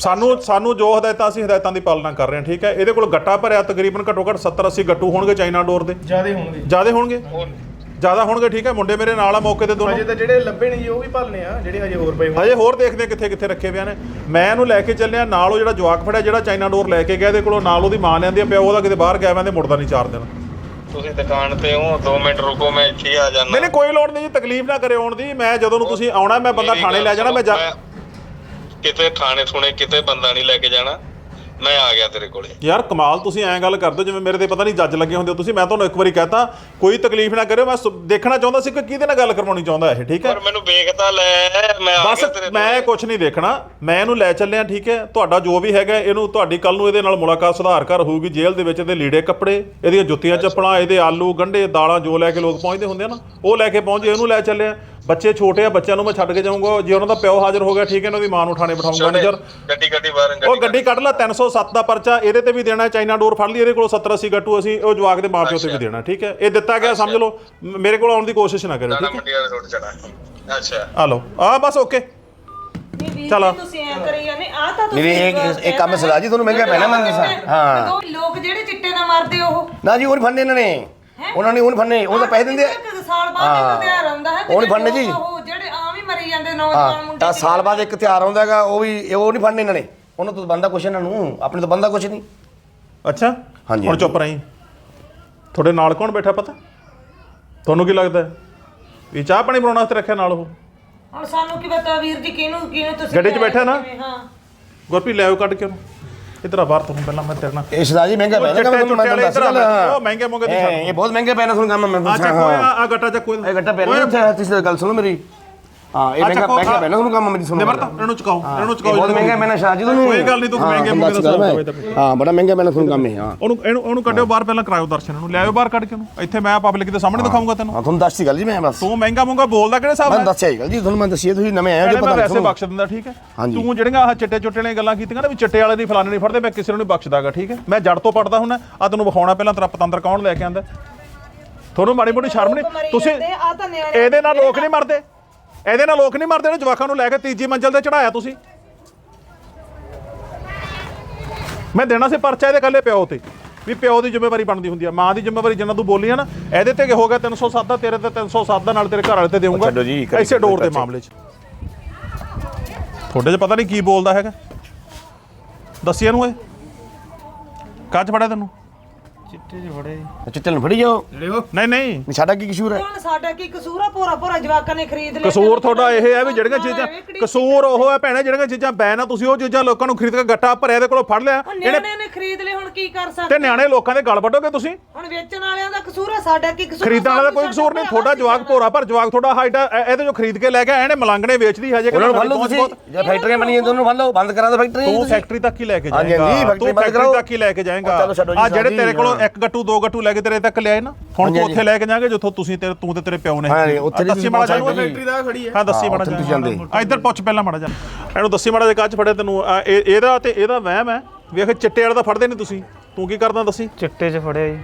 ਸਾਨੂੰ ਸਾਨੂੰ ਜੋ ਹਦਾਇਤਾਂ ਅਸੀਂ ਹਦਾਇਤਾਂ ਦੀ ਪਾਲਣਾ ਕਰ ਰਹੇ ਹਾਂ ਠੀਕ ਹੈ। ਇਹਦੇ ਕੋਲ ਗੱਟਾ ਭਰਿਆ ਤਕਰੀਬਨ ਘੱਟੋ ਘੱਟ 70 80 ਗੱਟੂ ਹੋਣਗੇ ਚਾਈਨਾ ਡੋਰ ਦੇ। ਜਿਆਦੇ ਹੋਣਗੇ। ਜਿਆਦੇ ਹੋਣਗੇ। ਜ਼ਿਆਦਾ ਹੋਣਗੇ ਠੀਕ ਹੈ ਮੁੰਡੇ ਮੇਰੇ ਨਾਲ ਆ ਮੌਕੇ ਤੇ ਦੋਨੋਂ। ਹਜੇ ਤਾਂ ਜਿਹੜੇ ਲੱਭੇ ਨੇ ਜੀ ਉਹ ਵੀ ਭਾਲਨੇ ਆ ਜਿਹੜੇ ਹਜੇ ਹੋਰ ਪਏ ਹੋਣ ਹਜੇ ਹੋਰ ਦੇਖਦੇ ਹਾਂ ਕਿੱਥੇ ਕਿੱਥੇ ਰੱਖੇ ਪਿਆ ਨੇ। ਮੈਂ ਇਹਨੂੰ ਲੈ ਕੇ ਚੱਲਿਆ ਨਾਲ ਉਹ ਜਿਹੜਾ ਜਵਾਕ ਫੜਿਆ ਜਿਹੜਾ ਚਾਈਨਾ ਡੋਰ ਲੈ ਕੇ ਗਿਆ ਇਹਦੇ ਕੋਲੋਂ ਨਾਲ ਉਹਦੀ ਮਾਂ ਲਿਆਂਦੀ ਆ ਪਿਆ ਉਹਦਾ ਕਿਤੇ ਬਾਹਰ ਗਿਆ ਮੈਂ ਤੇ ਮੁੜਦਾ ਨਹੀਂ ਚਾਰ ਦਿਨ। ਤੁਸੀਂ ਦੁਕਾਨ ਤੇ ਹੋ 2 ਮਿੰਟ ਰੁਕੋ ਮੈਂ ਇੱਥੇ ਹੀ ਆ ਜਾਣਾ ਨਹੀਂ ਨਹੀਂ ਕੋਈ ਲੋੜ ਨਹੀਂ ਜੀ ਤਕਲੀਫ ਨਾ ਕਰੇ ਆਉਣ ਦੀ। ਮੈਂ ਜਦੋਂ ਨੂੰ ਤੁਸੀਂ ਆਉਣਾ ਮੈਂ ਬੰਦਾ ਮੇਰੀ ਥਾਣੇ ਗੱਲ ਲੈ ਜਾਣਾ ਮੈਂ ਜਾ ਸੁਣੋ, ਕਿਤੇ ਥਾਣੇ ਥੁਣੇ ਕਿਤੇ ਬੰਦਾ ਨਹੀਂ ਲੈ ਕੇ ਜਾਣਾ। ਮੈਂ ਆ ਗਿਆ ਤੇਰੇ ਕੋਲੇ। ਯਾਰ ਕਮਾਲ ਤੁਸੀਂ ਐਂ ਗੱਲ ਕਰਦੇ ਹੋ ਜਿਵੇਂ ਮੇਰੇ ਤੇ ਪਤਾ ਨਹੀਂ ਜੱਜ ਲੱਗੇ ਹੁੰਦੇ ਹੋ ਤੁਸੀਂ ਮੈਂ ਤੁਹਾਨੂੰ ਇੱਕ ਵਾਰੀ ਕਹਤਾ ਕੋਈ ਤਕਲੀਫ ਨਾ ਕਰਿਓ ਮੈਂ ਸੁ- ਦੇਖਣਾ ਚਾਹੁੰਦਾ ਸੀ ਕਿ ਕਿਹਦੇ ਨਾਲ ਗੱਲ ਕਰਵਾਉਣੀ ਚਾਹੁੰਦਾ ਇਹ ਠੀਕ ਹੈ? ਪਰ ਮੈਨੂੰ ਵੇਖਦਾ ਲੈ ਮੈਂ ਆ ਬਸ ਗਿਆ ਤੇਰੇ ਮੈਂ ਕੁਝ ਨਹੀਂ ਦੇਖਣਾ ਮੈਂ ਇਹਨੂੰ ਲੈ ਚੱਲਿਆ ਠੀਕ ਹੈ? ਤੁਹਾਡਾ ਜੋ ਵੀ ਹੈਗਾ ਇਹਨੂੰ ਤੁਹਾਡੀ ਕੱਲ ਨੂੰ ਇਹਦੇ ਨਾਲ ਮੁਲਾਕਾਤ ਸੁਧਾਰ ਕਰ ਹੋਊਗੀ ਜੇਲ੍ਹ ਦੇ ਵਿੱਚ ਇਹਦੇ ਲੀੜੇ ਕੱਪੜੇ ਇਹਦੀਆਂ ਜੁੱਤੀਆਂ ਚੱਪਲਾਂ ਇਹਦੇ ਆਲੂ ਗੰਢੇ ਦਾਲਾਂ ਜੋ ਲੈ ਕੇ ਲੋਕ ਪਹੁੰਚਦੇ ਹੁੰਦੇ ਆ ਨਾ ਉਹ ਲੈ ਕੇ ਪਹੁੰਚੇ ਇਹਨੂੰ ਲੈ ਚੱਲਿਆ। ਬੱਚੇ ਛੋਟੇ ਆ ਬੱਚਿਆਂ ਨੂੰ ਮੈਂ ਛੱਡ ਕੇ ਜਾਊਂਗਾ। ਜੇ ਉਹਨਾਂ ਦਾ ਪਿਓ ਹਾਜ਼ਰ ਹੋ ਗਿਆ ਠੀਕ ਹੈ ਇਹਨਾਂ ਦੀ ਮਾਂ ਨੂੰ ਥਾਣੇ ਬਿਠਾਊਂਗਾ ਨਜ਼ਰ ਗੱਡੀ ਗੱਡੀ ਬਾਹਰ ਉਹ ਗੱਡੀ ਕੱਢ ਲੈ 307 ਦਾ ਪਰਚਾ ਇਹਦੇ ਤੇ ਵੀ ਦੇਣਾ ਚਾਈਨਾ ਡੋਰ ਫੜ ਲਈ ਇਹਦੇ ਕੋਲ 70 80 ਗੱਟੂ ਅਸੀਂ ਉਹ ਜਵਾਕ ਦੇ ਮਾਪਿਓ ਤੇ ਵੀ ਦੇਣਾ ਠੀਕ ਹੈ। ਇਹ ਦਿੱਤਾ ਗਿਆ ਸਮਝ ਲਓ ਮ- ਮੇਰੇ ਕੋਲ ਆਉਣ ਦੀ ਕੋਸ਼ਿਸ਼ ਨਾ ਕਰਿਓ ਠੀਕ ਹੈ। ਮੰਡੀ ਵਾਲੇ ਰੋਡ ਚੜਾ ਅੱਛਾ। ਆ ਲਓ। ਆ ਬਸ ਓਕੇ। ਨਹੀਂ ਵੀਰ ਚਲੋ। ਜੀ ਤੁਸੀਂ ਐ ਕਰੀ ਜਾਂਦੇ ਆ ਤਾਂ ਨਹੀਂ, ਨਹੀਂ, ਇਹ- ਇਹ ਕੰਮ ਸਰਦਾਰ ਜੀ ਤੁਹਾਨੂੰ ਮਹਿੰਗਾ ਪੈਣਾ ਮੈਂ ਦੱਸਾਂ। ਹਾਂ। ਲੋਕ ਜਿਹੜੇ ਚਿੱਟੇ ਨਾਲ ਮਰਦੇ ਉਹ। ਨਾ ਜੀ ਉਹ ਨਹੀਂ ਫੜਨੇ ਇਹਨਾਂ ਨੇ। ਉਹਨਾਂ ਨੇ ਨਹੀਂ ਫੜਨੇ ਉਹ ਤਾਂ ਪੈਸੇ ਦਿੰਦੇ ਆ। ਇੱਕ ਸਾਲ ਬਾਅਦ ਇੱਕ ਤਿਉਹਾਰ ਆਉਂਦਾ ਹੈ ਤੇ ਉਹ ਨੀ ਫੜਨੇ ਜੀ। ਉਹ ਜਿਹੜੇ ਆਮ ਹੀ ਮਰੀ ਜਾਂਦੇ ਨੌਜਵਾਨ ਹਾਂ ਮੁੰਡੇ ਤਾਂ ਸਾਲ ਬਾਅਦ ਇੱਕ ਤਿਉਹਾਰ ਆਉਂਦਾ ਹੈਗਾ ਉਹ ਵੀ ਉਹ ਨਹੀਂ ਫੜਨੇ ਇਹਨਾਂ ਨੇ। ਉਹਨਾਂ ਤੋਂ ਬੰਦਾ ਕੁਛ ਇਹਨਾਂ ਨੂੰ ਆਪਣੇ ਤੋਂ ਬੰਦਾ ਕੁਛ ਨਹੀਂ ਅੱਛਾ? ਹਾਂਜੀ, ਹੁਣ। ਚੁੱਪ ਰਹੀ। ਤੁਹਾਡੇ ਨਾਲ ਕੌਣ ਬੈਠਾ ਪਤਾ? ਤੁਹਾਨੂੰ ਕੀ ਲੱਗਦਾ? ਹੈ? ਵੀ ਚਾਹ ਪਾਣੀ ਬਣਾਉਣ ਵਾਸਤੇ ਰੱਖਿਆ ਨਾਲ ਉਹ? ਹੁਣ ਸਾਨੂੰ ਕੀ ਪਤਾ ਵੀਰ ਜੀ ਕਿਹਨੂੰ ਕਿਹਨੂੰ ਤੁਸੀਂ ਗੱਡੀ 'ਚ ਬੈਠਾ ਨਾ? ਹਾਂ। ਗੁਰਪ੍ਰੀਤ ਲੈ ਆਓ ਕੱਢ ਕੇ ਉਹਨੂੰ। ਇਧਰ ਆ ਬਾਹਰ ਤੁਹਾਨੂੰ ਪਹਿਲਾਂ ਮੈਂ ਤੇਰੇ ਨਾਲ ਇਹ ਜੀ ਮਹਿੰਗਾ ਚੁੱਟੇ ਮੈਂ ਵਾਲੇ ਦੱਸ ਗੱਲ ਉਹ ਮਹਿੰਗੇ ਮੁੰਗੇ ਦੀ ਇਹ- ਬਹੁਤ ਮਹਿੰਗੇ ਪੈਣਾ ਤੁਹਾਨੂੰ ਕੰਮ ਮੈਂ ਆ ਚੱਕੋ ਆ ਗੱਟਾ ਚੱਕੋ ਇਹ ਗੱਟਾ ਪੈਣਾ ਤੁਸੀਂ ਗੱਲ ਸੁਣੋ ਮੇਰੀ। ਹਾਂ ਇਹ ਮਹਿੰਗਾ ਮਹਿੰਗਾ ਪੈਣਾ ਤੁਹਾਨੂੰ ਕੰਮ ਮੇਰੀ ਸੁਣੋ ਨਿਮਰਤ ਇਹਨੂੰ ਚੁਕਾਓ ਇਹਨੂੰ ਚੁਕਾਓ ਬਹੁਤ ਮਹਿੰਗਾ ਪੈਣਾ ਸ਼ਾਹ ਜੀ ਤੁਹਾਨੂੰ ਕੋਈ ਗੱਲ ਨਹੀਂ ਤੂੰ ਹਾਂ, ਮਹਿੰਗੇ ਮੁੰਗੇ ਦਾ ਹਾਂ ਬੜਾ ਮਹਿੰਗਾ ਪੈਣਾ ਤੁਹਾਨੂੰ ਕੰਮ ਇਹ ਹਾਂ। ਉਹਨੂੰ ਇਹਨੂੰ ਉਹਨੂੰ ਕੱਢਿਓ ਬਾਹਰ ਪਹਿਲਾਂ ਕਰਾਇਓ ਦਰਸ਼ਨ ਨੂੰ ਲਿਆਇਓ ਬਾਹਰ ਕੱਢ ਕੇ ਉਹਨੂੰ। ਇੱਥੇ ਮੈਂ ਪਬਲਿਕ ਦੇ ਸਾਹਮਣੇ ਦਿਖਾਉਂਗਾ ਤੈਨੂੰ। ਹਾਂ ਤੁਹਾਨੂੰ ਦੱਸੀ ਗੱਲ ਜੀ ਮੈਂ ਬਸ। ਤੂੰ ਮਹਿੰਗਾ ਮੁੰਗਾ ਬੋਲਦਾ ਕਿਹੜੇ ਹਿਸਾਬ ਮੈਂ ਦੱਸਿਆ ਹੀ ਗੱਲ ਜੀ ਤੁਹਾਨੂੰ ਮੈਂ ਦੱਸਿਆ ਤੁਸੀਂ ਨਵੇਂ ਆਏ ਹੋ ਜੇ ਪਤਾ ਵੈਸੇ ਨਹੀਂ ਬਖਸ਼ ਦਿੰਦਾ ਠੀਕ ਹੈ? ਹਾਂਜੀ। ਤੂੰ ਜਿਹੜੀਆਂ ਆਹ ਚਿੱਟੇ ਚੁੱਟੇ ਵਾਲੀਆਂ ਗੱਲਾਂ ਕੀਤੀਆਂ ਨਾ ਵੀ ਚਿੱਟੇ ਵਾਲੇ ਦੀ ਫਲਾਣੇ ਨਹੀਂ ਫੜਦੇ ਮੈਂ ਕਿਸੇ ਨੂੰ ਨਹੀਂ ਬਖਸ਼ਦਾਗਾ ਠੀਕ ਹੈ? ਮੈਂ ਜੜ ਤੋਂ ਪੜਦਾ ਹੁੰਨਾ ਆ ਤੈਨੂੰ ਵਿਖਾਉਣਾ ਪਹਿਲਾਂ ਤੇਰਾ ਪਤੰਦਰ ਕੌਣ ਲੈ ਕੇ ਆਂਦਾ? ਤੁਹਾਨੂੰ ਮਾੜੀ ਮੋਟੀ ਸ਼ਰਮ ਨਹੀਂ? ਤੁਸੀਂ ਇਹਦੇ ਨਾਲ ਲੋਕ ਨਹੀਂ ਮਰਦੇ। ਇਹਦੇ ਨਾਲ ਲੋਕ ਨਹੀਂ ਮਰਦੇ ਨੇ ਜਵਾਕਾਂ ਨੂੰ ਲੈ ਕੇ ਤੀਜੀ ਮੰਜ਼ਲ ਤੇ ਚੜਾਇਆ ਤੁਸੀਂ। ਮੈਂ ਦੇਣਾ ਸੀ ਪਰਚਾ ਇਹਦੇ ਕੱਲੇ ਪਿਓ ਤੇ ਵੀ ਪਿਓ ਦੀ ਜ਼ਿੰਮੇਵਾਰੀ ਬਣਦੀ ਹੁੰਦੀ ਆ ਮਾਂ ਦੀ ਜ਼ਿੰਮੇਵਾਰੀ ਜਿੰਨਾ ਤੂੰ ਬੋਲੀ ਆ ਨਾ ਇਹਦੇ ਤੇ ਕੀ ਹੋ ਗਿਆ? 307 ਦਾ ਤੇਰੇ ਤੇ 307 ਦਾ ਨਾਲ ਤੇਰੇ ਘਰ ਵਾਲੇ ਤੇ ਦੇਊਂਗਾ। ਛੱਡੋ ਜੀ, ਕਰੀ ਐਸੇ ਡੋਰ ਦੇ। ਮਾਮਲੇ 'ਚ। ਤੁਹਾਡੇ 'ਚ ਪਤਾ ਨਹੀਂ ਕੀ ਬੋਲਦਾ ਹੈਗਾ। ਦੱਸੀ ਇਹਨੂੰ ਇਹ। ਕੱਚ ਫੜਿਆ ਤੈਨੂੰ? ਚਿੱਟੇ ਨੂੰ ਫੜੀ ਜਾਓ। ਨਹੀਂ ਨਹੀਂ। ਨਹੀਂ ਸਾਡਾ ਕੀ ਕਸੂਰ ਹੈ? ਹੁਣ ਸਾਡਾ ਕੀ ਕਸੂਰ ਆ? ਭੋਰਾ ਭੋਰਾ ਜਵਾਕਾਂ ਨੇ ਖਰੀਦ ਲਿਆ। ਕਸੂਰ ਤੁਹਾਡਾ ਇਹ ਹੈ ਵੀ ਜਿਹੜੀਆਂ ਚੀਜ਼ਾਂ ਕਸੂਰ ਉਹ ਹੈ ਭੈਣੇ ਜਿਹੜੀਆਂ ਚੀਜ਼ਾਂ ਬੈਨ ਆ ਤੁਸੀਂ ਉਹ ਚੀਜ਼ਾਂ ਲੋਕਾਂ ਨੂੰ ਖਰੀਦ ਕੇ ਗੱਟਾ ਭਰਿਆ ਇਹਦੇ ਕੋਲੋਂ ਫੜ ਲਿਆ। ਇਹਨੇ ਨਿਆਣੇ ਨੇ ਖਰੀਦ ਲਏ ਹੁਣ ਕੀ ਕਰ ਤੇ ਸਕਦੇ? ਨਿਆਣੇ ਲੋਕਾਂ ਦੇ ਗਲ ਵੱਢੋਗੇ ਤੁਸੀਂ? ਹੁਣ ਵੇਚਣ ਵਾਲਿਆਂ ਦਾ ਕਸੂਰ ਆ ਸਾਡਾ ਕੀ ਕਸੂਰ? ਖਰੀਦਣ ਵਾਲਾ ਦਾ ਕੋਈ ਕਸੂਰ ਨਹੀਂ ਤੁਹਾਡਾ ਜਵਾਕ। ਭੋਰਾ ਪਰ ਜਵਾਕ ਤੁਹਾਡਾ ਹਾਈਟ ਇਹਦੇ ਜੋ ਖਰੀਦ ਕੇ ਲੈ ਕੇ ਆਏ ਨੇ ਮਲੰਗਣੇ ਵੇਚਦੀ ਹਜੇ ਉਹਨਾਂ ਨੂੰ ਫੜ ਲਓ ਤੁਸੀਂ। ਜੇ ਫੈਕਟਰੀਆਂ ਬਣੀਆਂ ਤੁਹਾਨੂੰ ਫੜ ਲਓ। ਬੰਦ ਕਰਾ ਦਿਓ ਫੈਕਟਰੀਆਂ ਤੂੰ। ਫੈਕਟਰੀ ਤੱਕ ਹੀ ਲੈ ਕੇ ਜਾਏਗਾ ਹਾਂਜੀ, ਤੂੰ ਫੈਕਟਰੀ ਬੰਦ ਫੈਕਟਰੀ ਕਰਾਓ। ਤੱਕ ਹੀ ਲੈ ਕੇ ਜਾਏਗਾ। ਆ ਜਿਹੜੇ ਤੇਰੇ ਕੋਲੋਂ। ਇੱਕ ਗੱਟੂ ਦੋ ਗੱਟੂ ਲੈ ਕੇ ਤੇਰੇ ਤੱਕ ਲਿਆਏ ਨਾ। ਹੁਣ ਤੂੰ ਉੱਥੇ ਲੈ ਕੇ ਜਾਏਂਗੇ ਜਿੱਥੋਂ ਤੁਸੀਂ ਤੇ ਤੂੰ ਤੇ ਤੇਰੇ ਪਿਓ ਨੇ। ਹਾਂਜੀ, ਉੱਥੇ ਨਹੀਂ ਦੱਸੀ ਮਾੜਾ ਪਹੁੰਚ ਜਾ ਸਕਦੇ ਫੈਕਟਰੀ ਦਾ ਖੜੀ ਹੈ ਹਾਂ ਦੱਸੀ ਮਾੜਾ ਉੱਥੇ ਜਾ ਤੁਸੀਂ ਜਾਂਦੇ। ਆ ਇੱਧਰ ਪੁੱਛ ਪਹਿਲਾਂ ਮਾੜਾ ਜਾ ਇਹਨੂੰ ਦੱਸੀ ਮਾੜਾ ਜਾ ਕੱਚ ਫੜਿਆ ਤੈਨੂੰ? ਇਹਦਾ ਤੇ ਇਹਦਾ ਵਹਿਮ ਹੈ। ਵੇਖ ਚਿੱਟੇ ਵਾਲਾ ਤਾਂ ਫੜਦੇ ਨਹੀਂ ਤੁਸੀਂ। ਤੂੰ ਕੀ ਕਰਦਾ ਦੱਸੀ? ਚਿੱਟੇ 'ਚ ਫੜਿਆ ਜੀ।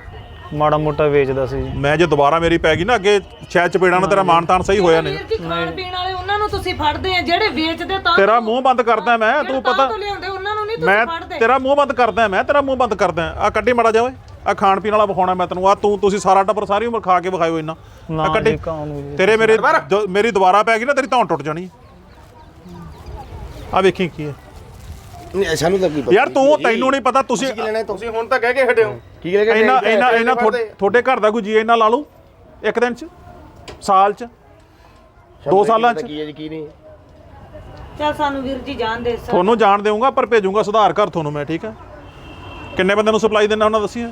ਮਾੜਾ ਮੋਟਾ ਵੇਚਦਾ ਸੀ ਜੀ। ਮੈਂ ਜੇ ਦੁਬਾਰਾ ਮੇਰੀ ਪੈ ਗਈ ਨਾ ਅੱਗੇ ਸ਼ਾਇਦ ਚਪੇੜਾਂ ਨਾਲ ਤੇਰਾ ਮਾਨ ਤਾਨ ਸਹੀ ਹੋਇਆ ਨਹੀਂ। ਵੀਰ ਜੀ ਖਾਣ ਪੀਣ ਵਾਲੇ ਉਹਨਾਂ ਨੂੰ ਤੁਸੀਂ ਫੜਦੇ ਆ ਜਿਹੜੇ ਵੇਚਦੇ ਤਾਂ ਤੇਰਾ ਮੂੰਹ ਬੰਦ ਕਰਦਾ ਮੈਂ ਤੂੰ ਪਤਾ ਤੋਂ ਲਿਆਉਂਦੇ ਉਹਨਾਂ ਨੂੰ ਨਹੀਂ ਤੁਸੀਂ ਮੈਂ ਫੜਦੇ। ਤੇਰਾ ਮੂੰਹ ਬੰਦ ਕਰਦਾ ਮੈਂ ਤੇਰਾ ਮੂੰਹ ਬੰਦ ਕਰਦਾ ਆ ਕੱਢੀ ਮਾੜਾ ਜਾ ਓਏ ਆ ਖਾਣ ਪੀਣ ਵਾਲਾ ਵਿਖਾਉਣਾ ਮੈਂ ਤੈਨੂੰ ਆ ਤੂੰ ਤੁਸੀਂ ਸਾਰਾ ਟੱਬਰ ਸਾਰੀ ਉਮਰ ਖਾ ਕੇ ਵਿਖਾਇਓ ਇੰਨਾ। ਨਾ ਆ ਕੱਢੀ। ਜੀ। ਤੇਰੇ ਮੇਰੇ ਜੋ ਮੇਰੀ ਦੁਬਾਰਾ ਪੈ ਗਈ ਨਾ ਤੇਰੀ ਧੌਣ ਟੁੱਟ ਜਾਣੀ ਆ ਵੇਖੀ ਕੀ ਹੈ। ਨਹੀਂ ਸਾਨੂੰ ਤਾਂ ਕੀ ਪਤਾ ਯਾਰ ਤੂੰ ਤੈਨੂੰ ਨਹੀਂ ਪਤਾ ਤੁਸੀਂ ਕੀ ਲੈਣਾ ਤੁਸੀਂ ਹੁਣ ਤਾਂ ਕਹਿ ਕੇ ਹਟੇ ਹੋ। ਕੀ ਲੈ ਕੇ ਇੰਨਾ ਇੰਨਾ ਨਹੀਂ ਇੰਨਾ ਫੜਦੇ। ਤੁਹਾਡੇ ਘਰ ਦਾ ਕੋਈ ਜੀ ਇੰਨਾ ਲਾ ਲੂ ਇੱਕ ਦਿਨ ਚ? ਸਾਲ ਚ? ਦੋ ਸਾਲਾਂ ਚ? ਕੀ ਹੈ ਜੀ ਕੀ ਨਹੀਂ। ਚੱਲ ਸਾਨੂੰ ਵੀਰ ਜੀ ਜਾਣ ਦੇ ਸਰ। ਤੁਹਾਨੂੰ ਜਾਣ ਦੇਊਂਗਾ ਪਰ ਭੇਜੂੰਗਾ ਸੁਧਾਰ ਘਰ ਤੁਹਾਨੂੰ ਮੈਂ ਠੀਕ ਹੈ? ਕਿੰਨੇ ਬੰਦੇ ਨੂੰ ਸਪਲਾਈ ਦੇਣਾ ਉਹਨਾਂ ਦੱਸੀ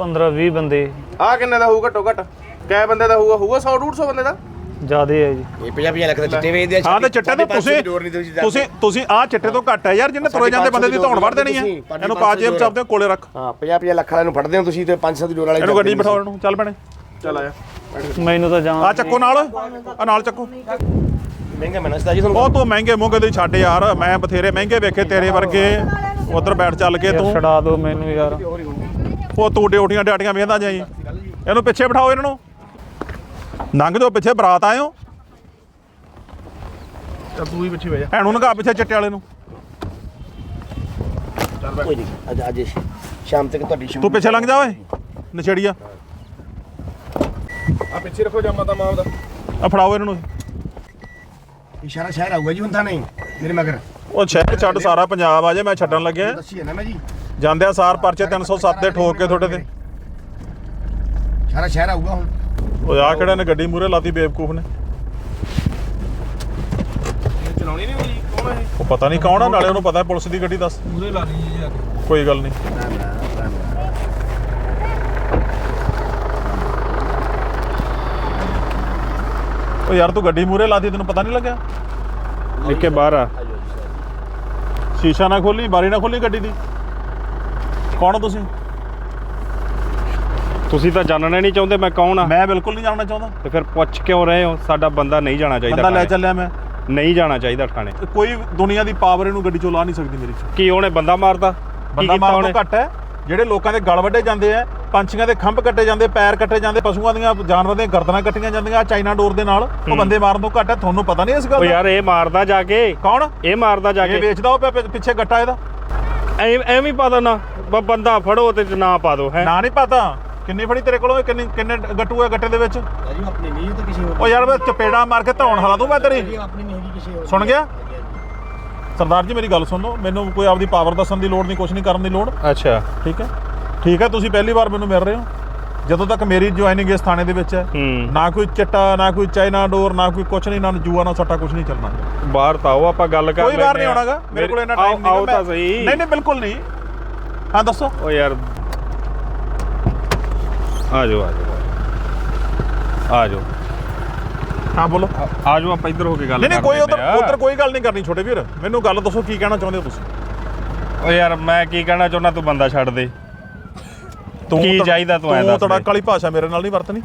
15 20 ਬੰਦੇ। ਆ ਕਿੰਨੇ ਦਾ ਹੋਊ ਘੱਟੋ ਘੱਟ? ਕੈ ਬੰਦੇ ਦਾ ਹੋਊਗਾ ਹੋਊਗਾ 100 150 ਬੰਦੇ ਦਾ? ਜਿਆਦੇ ਹੈ ਜੀ। ਇਹ 50 50 ਲੱਖ ਦਾ ਚਿੱਟੇ ਵੇਚਦੇ ਆ ਹਾਂ ਤੇ ਚਿੱਟੇ ਤੋਂ ਤੁਸੀਂ ਤੁਸੀਂ ਤੁਸੀਂ ਤੁਸੀਂ ਆਹ ਚਿੱਟੇ ਤੋਂ ਘੱਟ ਹੈ ਯਾਰ ਜਿਹਨੇ ਤੁਰੇ ਜਾਂਦੇ ਬੰਦੇ ਦੀ ਧੌਣ ਵੜ ਦੇਣੀ ਹੈ। ਇਹਨੂੰ ਪਾ ਜੇਬ ਚ ਆਪਦੇ ਕੋਲੇ ਰੱਖ। ਹਾਂ 50 50 ਲੱਖ ਵਾਲੇ ਨੂੰ ਫੜਦੇ ਹੋ ਤੁਸੀਂ ਤੇ 500 ਦੀ ਡੋਰ ਵਾਲੇ ਇਹਨੂੰ ਗੱਡੀ ਬਿਠਾਓ ਇਹਨੂੰ ਚੱਲ ਪੈਣੇ ਚੱਲ ਆਇਆ ਮੈਨੂੰ ਤਾਂ ਜਾਣ ਆ ਚੱਕੋ ਨਾਲ। ਆ ਨਾਲ ਚੱਕੋ। ਮਹਿੰਗਾ ਮੈਂ ਨਸਦਾ ਜੀ ਤੁਹਾਨੂੰ। ਉਹ ਤੂੰ ਮਹਿੰਗੇ ਮੂੰਗੇ ਦੇ ਛੱਡ ਯਾਰ। ਮੈਂ ਬਥੇਰੇ ਮਹਿੰਗੇ ਵੇਖੇ ਤੇਰੇ ਵਰਗੇ। ਉਧਰ ਬੈਠ ਚੱਲ ਕੇ ਤੂੰ। ਛਡਾ ਦਿਓ ਮੈਨੂੰ ਯਾਰ। ਉਹ ਤੂੰ ਡਿਊਟੀਆਂ ਡਾਟੀਆਂ ਵੇਂਦਾ ਜਾਈ। ਇਹਨੂੰ ਪਿੱਛੇ ਬਿਠਾਓ ਇਹਨਾਂ ਨੂੰ। ਲੰਘ ਜਾਓ ਪਿੱਛੇ ਬਰਾਤ ਆਇਓ ਚੱਲ ਤੂੰ ਹੀ ਪਿੱਛੇ ਬਹਿ ਜਾ। ਇਹਨੂੰ ਨਗਾ ਪਿੱਛੇ ਚਿੱਟੇ ਵਾਲੇ ਨੂੰ। ਕੋਈ ਨਹੀਂ ਅੱਜ ਅੱਜ ਸ਼ਾਮ ਤੱਕ ਤੁਹਾਡੀ ਸ਼ੂਟ ਤੂੰ ਪਿੱਛੇ ਲੰਘ ਜਾ ਓਏ ਨਛੜੀਆ ਆ ਪਿੱਛੇ ਰੱਖੋ ਜਾਮਾ ਤਾਂ ਮਾਂ ਦਾ। ਆ ਫੜਾਓ ਇਹਨਾਂ ਨੂੰ। ਇਸ਼ਾਰਾ ਸ਼ਹਿਰ ਆਊਗਾ ਜੀ ਹੁਣ ਤਾਂ ਨਹੀਂ ਮੇਰੇ ਮਗਰ। ਉਹ ਸ਼ਹਿਰ ਛੱਡ ਸਾਰਾ ਪੰਜਾਬ ਆ ਜਾ ਮੈਂ ਛੱਡਣ ਲੱਗਿਆ। ਦੱਸੀ ਨਾ ਮੈਂ ਜੀ। ਜਾਂਦਿਆਂ ਸਾਰ ਪਰਚੇ 307 ਦੇ ਠੋਕ ਕੇ ਤੁਹਾਡੇ ਤੇ। ਸਾਰਾ ਸ਼ਹਿਰ ਆਊਗਾ ਹੁਣ। ਉਹ ਆ ਕਿਹੜਾ ਨੇ ਗੱਡੀ ਮੂਰੇ ਲਾਤੀ ਬੇਵਕੂਫ ਨੇ? ਚਲਾਉਣੀ ਨਹੀਂ ਹੋਈ ਕੌਣ ਹੈ ਉਹ ਪਤਾ ਨਹੀਂ ਕੌਣ ਆ ਨਾਲੇ ਉਹਨੂੰ ਪਤਾ ਪੁਲਿਸ ਦੀ ਗੱਡੀ ਦੱਸ। ਮੂਰੇ ਲਾ ਲਈ ਜੀ ਕੋਈ ਗੱਲ ਨਹੀਂ। ਉਹ ਯਾਰ ਤੂੰ ਗੱਡੀ ਮੂਰੇ ਲਾਤੀ ਤੈਨੂੰ ਪਤਾ ਨਹੀਂ ਲੱਗਿਆ? ਲਿਖ ਕੇ ਬਾਹਰ ਆ। ਸ਼ੀਸ਼ਾ ਨਾ ਖੋਲੀ ਬਾਰੀ ਨਾ ਖੋਲੀ ਗੱਡੀ ਦੀ। ਕੌਣ ਹੋ ਤੁਸੀਂ? ਤੁਸੀਂ ਤਾਂ ਜਾਣਨਾ ਨਹੀਂ ਚਾਹੁੰਦੇ ਮੈਂ ਕੌਣ ਆ? ਮੈਂ ਬਿਲਕੁਲ ਨਹੀਂ ਜਾਣਨਾ ਚਾਹੁੰਦਾ। ਤੇ ਫਿਰ ਪੁੱਛ ਕਿਉਂ ਰਹੇ ਹੋ? ਸਾਡਾ ਬੰਦਾ ਨਹੀਂ ਜਾਣਾ ਚਾਹੀਦਾ ਬੰਦਾ ਲੈ ਥਾਣੇ। ਚੱਲਿਆ ਮੈਂ। ਨਹੀਂ ਜਾਣਾ ਚਾਹੀਦਾ ਥਾਣੇ। ਕੋਈ ਦੁਨੀਆ ਦੀ ਪਾਵਰ ਇਹਨੂੰ ਗੱਡੀ ਚੋਂ ਲਾ ਨਹੀਂ ਸਕਦੀ ਮੇਰੀ ਚ। ਕੀ ਉਹਨੇ ਬੰਦਾ ਮਾਰਦਾ ਬੰਦਾ ਉਹਨੇ? ਤੋਂ ਘੱਟ ਹੈ। ਜਿਹੜੇ ਲੋਕਾਂ ਦੇ ਗਲ ਵੱਡੇ ਜਾਂਦੇ ਆ ਪੰਛੀਆਂ ਦੇ ਖੰਭ ਕੱਟੇ ਜਾਂਦੇ ਪੈਰ ਕੱਟੇ ਜਾਂਦੇ ਪਸ਼ੂਆਂ ਦੀਆਂ ਜਾਨਵਰਾਂ ਦੀਆਂ ਗਰਦਨਾਂ ਕੱਟੀਆਂ ਜਾਂਦੀਆਂ ਆਹ ਚਾਈਨਾ ਡੋਰ ਦੇ ਨਾਲ ਉਹ ਬੰਦੇ ਮਾਰਨ ਤੋਂ ਘੱਟ ਹੈ। ਤੁਹਾਨੂੰ ਪਤਾ ਨਹੀਂ ਇਸ ਉਹ ਗੱਲ ਦਾ? ਯਾਰ ਇਹ ਮਾਰਦਾ ਜਾ ਕੇ। ਕੌਣ? ਇਹ ਮਾਰਦਾ ਜਾ ਇਹ ਕੇ। ਵੇਚਦਾ ਉਹ ਪਿਆ ਪਿ- ਪਿੱਛੇ ਗੱਟਾ ਇਹਦਾ। ਐਵੇਂ ਐਵੇਂ ਪਾ ਦੋ ਨਾ ਬ- ਬੰਦਾ ਫੜੋ ਤੇ ਨਾ ਪਾ ਦੋ ਹੈ। ਨਾ ਨਹੀਂ ਪਤਾ। ਕਿੰਨੀ ਫੜੀ ਤੇਰੇ ਕੋਲੋਂ? ਇਹ ਕਿੰਨੀ ਕਿੰਨੇ ਗੱਟੂ ਹੈ ਗੱਟੇ ਦੇ ਵਿੱਚ? ਜੀ ਆਪਣੀ ਨਹੀਂ ਤਾਂ ਕਿਸੇ ਹੋਰ ਉਹ ਯਾਰ ਮੈਂ ਚਪੇੜਾ ਮਾਰ ਕੇ ਧੌਣ ਹਲਾ ਦੂੰ ਮੈਂ ਤੇਰੀ। ਆਪਣੀ ਨਹੀਂ ਹੈਗੀ ਕਿਸੇ ਹੋਰ ਸੁਣ ਗਿਆ? ਸਰਦਾਰ ਜੀ ਮੇਰੀ ਗੱਲ ਸੁਣ। ਲਓ ਮੈਨੂੰ ਕੋਈ ਆਪਦੀ ਪਾਵਰ ਦੱਸਣ ਦੀ ਲੋੜ ਨਹੀਂ ਕੁਝ ਨਹੀਂ ਕਰਨ ਦੀ ਲੋੜ। ਅੱਛਾ। ਠੀਕ ਹੈ? ਠੀਕ ਹੈ ਤੁਸੀਂ ਪਹਿਲੀ ਵਾਰ ਮੈਨੂੰ ਮਿਲ ਰਹੇ ਹੋ। ਜਦੋਂ ਤੱਕ ਮੇਰੀ ਜੁਆਇਨਿੰਗ ਇਸ ਥਾਣੇ ਦੇ ਵਿੱਚ ਹੈ ਹੂੰ। ਨਾ ਕੋਈ ਚਿੱਟਾ ਨਾ ਕੋਈ ਚਾਈਨਾ ਡੋਰ ਨਾ ਕੋਈ ਕੁਛ ਨਹੀਂ ਨਾ ਜੂਆ ਨਾ ਸੱਟਾ ਕੁਛ ਨਹੀਂ ਚੱਲਣਾ। ਬਾਹਰ ਤਾਂ ਆਓ ਆਪਾਂ ਗੱਲ ਕਰ ਕੋਈ ਬਾਹਰ ਲੈਂਦੇ ਨਹੀਂ ਆ। ਆਉਣਾਗਾ। ਮੇਰੇ ਕੋਲ ਇੰਨਾ ਆਓ- ਟਾਈਮ ਨਹੀਂ ਆਓ ਤਾਂ ਸਹੀ। ਨਹੀਂ ਨਹੀਂ ਬਿਲਕੁਲ ਨਹੀਂ। ਹਾਂ ਦੱਸੋ। ਓ ਯਾਰ ਆ ਜਾਓ ਆ ਜਾਓ ਆ ਜਾਓ ਹਾਂ ਬੋਲੋ। ਆ ਜਾਓ ਆਪਾਂ ਇੱਧਰ ਹੋ ਕੇ ਗੱਲ ਨਹੀਂ ਨਹੀਂ ਕੋਈ ਉਧਰ। ਉਧਰ ਕੋਈ ਗੱਲ ਨਹੀਂ ਕਰਨੀ ਛੋਟੇ ਵੀਰ। ਮੈਨੂੰ ਗੱਲ ਦੱਸੋ ਕੀ ਕਹਿਣਾ ਚਾਹੁੰਦੇ ਹੋ ਤੁਸੀਂ? ਓ ਯਾਰ ਮੈਂ ਕੀ ਕਹਿਣਾ ਚਾਹੁੰਦਾ ਤੂੰ ਬੰਦਾ ਛੱਡ ਦੇ। ਤੂੰ ਕੀ ਚਾਹੀਦਾ ਤੂੰ ਐਂ ਦੱਸ ਤੂੰ। ਤੜਕ ਵਾਲੀ ਭਾਸ਼ਾ ਮੇਰੇ ਨਾਲ ਨਹੀਂ ਵਰਤਣੀ।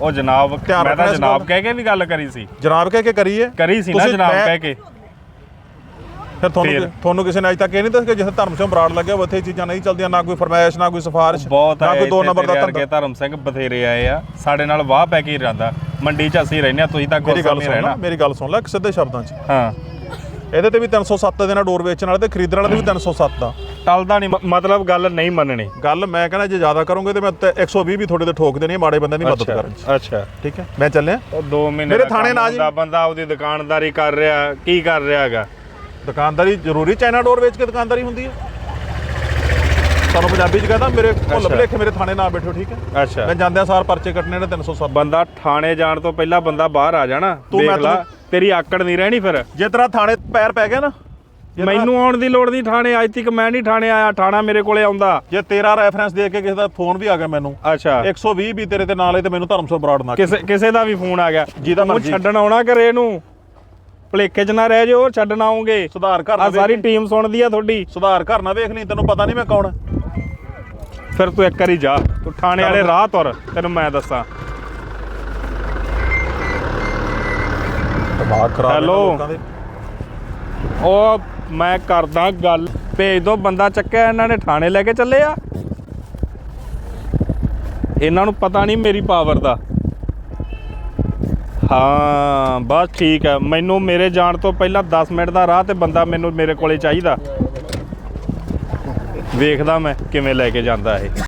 ਉਹ ਜਨਾਬ ਮੈਂ ਤਾਂ ਜਨਾਬ ਕਹਿ ਕੇ ਵੀ ਗੱਲ ਕਰੀ ਸੀ। ਜਨਾਬ ਕਹਿ ਕੇ ਕਰੀਏ ਕਰੀ ਸੀ ਨਾ ਜਨਾਬ ਕਹਿ ਕੇ। ਫਿਰ ਤੁਹਾਨੂੰ? ਤੁਹਾਨੂੰ ਕਿਸੇ ਨੇ ਅਜ ਤੱਕ ਇਹ ਨਹੀਂ ਦੱਸਿਆ ਕਿ ਜਿੱਥੇ ਧਰਮ ਸਿੰਘ ਬਰਾੜ ਲੱਗਿਆ ਉੱਥੇ ਚੀਜ਼ਾਂ ਨਹੀਂ ਚੱਲਦੀਆਂ ਨਾ ਕੋਈ ਫਰਮਾਇਸ਼ ਨਾ ਕੋਈ ਸਿਫਾਰਿਸ਼ ਬਹੁਤ ਨਾ ਕੋਈ ਦੋ ਨੰਬਰ ਦਾ ਧੰਦਾ। ਧਰਮ ਸਿੰਘ ਬਥੇਰੇ ਆਏ ਆ। ਸਾਡੇ ਨਾਲ ਵਾਹ ਪੈ ਕੇ ਹੀ ਰਹਿੰਦਾ। ਮੰਡੀ 'ਚ ਅਸੀਂ ਰਹਿੰਦੇ ਆ ਤੁਸੀਂ ਤਾਂ ਗੁੱਸਾ ਗੱਲ ਰਹਿਣਾ। ਮੇਰੀ ਗੱਲ ਸੁਣ ਲੈ ਇੱਕ ਸਿੱਧੇ ਸ਼ਬਦਾਂ 'ਚ। ਹਾਂ। ਇਹਦੇ ਤੇ ਵੀ 307 ਦੇ ਨਾਲ ਡੋਰ ਵੇਚਣ ਵਾਲੇ ਤੇ ਖਰੀਦਣ ਵਾਲੇ ਤੇ ਵੀ 307 ਦਾ ਟਲਦਾ ਨਹੀਂ। ਮਤਲਬ ਗੱਲ ਨਹੀਂ ਮੰਨਣੀ। ਗੱਲ ਮੈਂ ਕਹਿੰਦਾ ਜੇ ਜ਼ਿਆਦਾ ਕਰੋਗੇ ਤੇ ਮੈਂ ਉੱਤੇ 120 ਵੀ ਤੁਹਾਡੇ ਤੇ ਠੋਕ ਦੇਣੀ ਮਾੜੇ ਬੰਦੇ ਦੀ ਮਦਦ ਕਰਨ ਚ। ਅੱਛਾ। ਠੀਕ ਹੈ? ਮੈਂ ਚੱਲਿਆ? ਉਹ 2 ਮਹੀਨੇ ਮੇਰੇ ਥਾਣੇ ਨਾ ਜੀ। ਬੰਦਾ ਉਹਦੀ ਦੁਕਾਨਦਾਰੀ ਕਰ ਰਿਹਾ ਕੀ ਕਰ ਰਿਹਾ ਹੈਗਾ? ਦੁਕਾਨਦਾਰੀ ਜ਼ਰੂਰੀ ਚਾਈਨਾ ਡੋਰ ਵੇਚ ਕੇ ਦੁਕਾਨਦਾਰੀ ਹੁੰਦੀ ਹੈ। ਤੁਹਾਨੂੰ ਪੰਜਾਬੀ ਚ ਕਹਦਾ ਮੇਰੇ ਭੁੱਲ। ਭੁਲੇਖੇ ਮੇਰੇ ਥਾਣੇ ਨਾ ਬੈਠੋ ਠੀਕ ਹੈ? ਅੱਛਾ। ਮੈਂ ਜਾਂਦਿਆਂ ਸਾਰ ਪਰਚੇ ਕੱਟਣੇ ਨੇ 307 ਬੰਦਾ ਥਾਣੇ ਜਾਣ ਤੋਂ ਪਹਿਲਾਂ ਬੰਦਾ ਬਾਹਰ ਆ ਜਾਣਾ ਤੂੰ ਮੈਂ ਤੇਰੀ ਆਕੜ ਨਹੀਂ ਰਹਿਣੀ ਫਿਰ। ਜੇ ਤੇਰਾ ਥਾਣੇ ਪੈਰ ਪੈ ਗਿਆ ਨਾ ਮੈਨੂੰ ਆਉਣ ਦੀ ਲੋੜ ਨਹੀਂ ਥਾਣੇ ਅੱਜ ਤੱਕ ਮੈਂ ਨਹੀਂ ਥਾਣੇ ਆਇਆ ਥਾਣਾ ਮੇਰੇ ਕੋਲੇ ਆਉਂਦਾ। ਜੇ ਤੇਰਾ ਰੈਫਰੈਂਸ ਦੇ ਕੇ ਕਿਸੇ ਦਾ ਫੋਨ ਵੀ ਆ ਗਿਆ ਮੈਨੂੰ ਅੱਛਾ। 120 ਵੀ ਤੇਰੇ ਤੇ ਨਾਲ ਹੈ ਤੇ ਮੈਨੂੰ ਧਰਮਸਰ ਬਰਾੜ ਨਾ ਕਿਸੇ ਕਿਸੇ ਦਾ ਵੀ ਫੋਨ ਆ ਗਿਆ। ਜਿਹਦਾ ਮਰਜ਼ੀ। ਛੱਡਣ ਆਉਣਾ ਘਰੇ ਇਹਨੂੰ ਭਲੇਖੇ 'ਚ ਨਾ ਰਹਿ ਜਿਓ ਛੱਡਣ ਆਉਂਗੇ ਸੁਧਾਰ ਘਰ ਆ ਸਾਰੀ ਟੀਮ ਸੁਣਦੀ ਆ ਤੁਹਾਡੀ। ਸੁਧਾਰ ਘਰ ਨਾ ਵੇਖ ਲਈ ਤੈਨੂੰ ਪਤਾ ਨਹੀਂ ਮੈਂ ਕੌਣ। ਫਿਰ ਤੂੰ ਇੱਕ ਵਾਰੀ ਜਾ ਤੂੰ ਥਾਣੇ ਵਾਲੇ ਰਾਹ ਤੁਰ ਤੈਨੂੰ ਮੈਂ ਦੱਸਾਂ। ਦਿਮਾਗ ਖਰਾਬ ਹੈ Hello? ਲੋਕਾਂ ਦੇ। ਉਹ ਮੈਂ ਕਰਦਾ ਗੱਲ ਭੇਜ ਦੋ ਬੰਦਾ ਚੱਕਿਆ ਇਹਨਾਂ ਨੇ ਥਾਣੇ ਲੈ ਕੇ ਚੱਲੇ ਆ। ਇਹਨਾਂ ਨੂੰ ਪਤਾ ਨਹੀਂ ਮੇਰੀ ਪਾਵਰ ਦਾ। ਹਾਂ, ਬਸ ਠੀਕ ਹੈ ਮੈਨੂੰ ਮੇਰੇ ਜਾਣ ਤੋਂ ਪਹਿਲਾਂ 10 ਮਿੰਟ ਦਾ ਰਾਹ ਤੇ ਬੰਦਾ ਮੈਨੂੰ ਮੇਰੇ ਕੋਲੇ ਚਾਹੀਦਾ। ਵੇਖਦਾ ਮੈਂ ਕਿਵੇਂ ਲੈ ਕੇ ਜਾਂਦਾ ਇਹ।